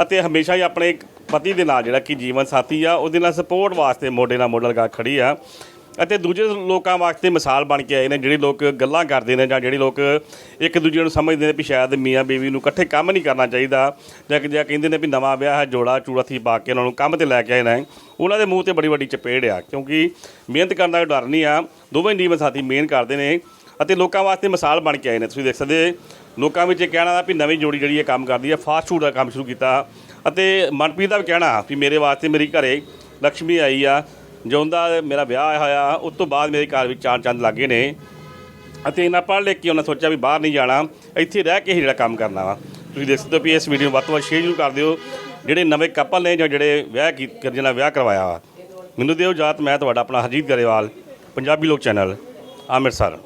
ਅਤੇ ਹਮੇਸ਼ਾ ਹੀ ਆਪਣੇ ਪਤੀ ਦੇ ਨਾਲ ਜਿਹੜਾ ਕਿ ਜੀਵਨ ਸਾਥੀ ਆ, ਉਹਦੇ ਨਾਲ ਸਪੋਰਟ ਵਾਸਤੇ ਮੋਢੇ ਨਾਲ ਮੋਢਾ ਲਗਾ ਖੜੀ ਆ। ਅਤੇ ਦੂਜੇ ਲੋਕਾਂ ਵਾਸਤੇ ਮਿਸਾਲ ਬਣ ਕੇ ਆਏ ਨੇ, ਜਿਹੜੇ ਲੋਕ ਗੱਲਾਂ ਕਰਦੇ ਨੇ ਜਾਂ ਜਿਹੜੇ ਲੋਕ ਇੱਕ ਦੂਜੇ ਨੂੰ ਸਮਝਦੇ ਨੇ ਵੀ ਸ਼ਾਇਦ ਮੀਆਂ ਬੀਵੀ ਨੂੰ ਇਕੱਠੇ ਕੰਮ ਨਹੀਂ ਕਰਨਾ ਚਾਹੀਦਾ। ਜਾਂ ਕਿ ਜਾਂ ਕਹਿੰਦੇ ਨੇ ਵੀ ਨਵਾਂ ਵਿਆਹ ਹੈ, ਜੋੜਾ ਚੂੜਾ ਥੀ ਪਾ ਕੇ ਉਹਨਾਂ ਨੂੰ ਕੰਮ ਤੇ ਲੈ ਕੇ ਆਏ ਨੇ। ਉਹਨਾਂ ਦੇ ਮੂੰਹ ਤੇ ਬੜੀ ਵੱਡੀ ਚਪੇੜ ਆ, ਕਿਉਂਕਿ ਮਿਹਨਤ ਕਰਨ ਦਾ ਡਰ ਨਹੀਂ ਆ। ਦੋਵੇਂ ਜੀਵਨ ਸਾਥੀ ਮਿਹਨਤ ਕਰਦੇ ਨੇ ਅਤੇ ਲੋਕਾਂ ਵਾਸਤੇ ਮਿਸਾਲ ਬਣ ਕੇ ਆਏ ਨੇ। ਤੁਸੀਂ ਦੇਖ ਸਕਦੇ ਲੋਕਾਂ ਵਿੱਚ ਇਹ ਕਹਿਣਾ ਦਾ ਵੀ ਨਵੀਂ ਜੋੜੀ ਜਿਹੜੀ ਇਹ ਕੰਮ ਕਰਦੀ ਹੈ ਫਾਸਟ ਫੂਡ ਦਾ ਕੰਮ ਸ਼ੁਰੂ ਕੀਤਾ। ਅਤੇ ਮਨਪ੍ਰੀਤ ਦਾ ਵੀ ਕਹਿਣਾ ਵੀ ਮੇਰੇ ਵਾਸਤੇ ਮੇਰੀ ਘਰੇ ਲక్ష్ਮੀ ਆਈ ਆ ਜਿਉਂਦਾ ਮੇਰਾ ਵਿਆਹ ਆਇਆ ਹੋਇਆ, ਉਸ ਤੋਂ ਬਾਅਦ ਮੇਰੇ ਘਰ ਵਿੱਚ ਚਾਰ ਚੰਦ ਲੱਗੇ ਨੇ। ਅਤੇ ਇਹਨਾਂ ਪੜ੍ਹ ਲਿਖ ਕੇ ਉਹਨਾਂ ਸੋਚਿਆ ਵੀ ਬਾਹਰ ਨਹੀਂ ਜਾਣਾ, ਇੱਥੇ ਰਹਿ ਕੇ ਹੀ ਜਿਹੜਾ ਕੰਮ ਕਰਨਾ ਵਾ। ਤੁਸੀਂ ਦੇਖ ਸਕਦੇ ਹੋ ਵੀ ਇਸ ਵੀਡੀਓ ਨੂੰ ਵੱਧ ਤੋਂ ਵੱਧ ਸ਼ੇਅਰ ਜ਼ਰੂਰ ਕਰ ਦਿਓ, ਜਿਹੜੇ ਨਵੇਂ ਕਪਲ ਨੇ ਜਾਂ ਜਿਹੜੇ ਵਿਆਹ ਕੀ ਜਿਹਨਾਂ ਵਿਆਹ ਕਰਵਾਇਆ ਵਾ। ਮੈਨੂੰ ਦਿਓ ਜਾਤ ਮੈਂ ਤੁਹਾਡਾ ਆਪਣਾ ਹਰਜੀਤ ਗਰੇਵਾਲ, ਪੰਜਾਬੀ ਲੋਕ ਚੈਨਲ, ਅੰਮ੍ਰਿਤਸਰ।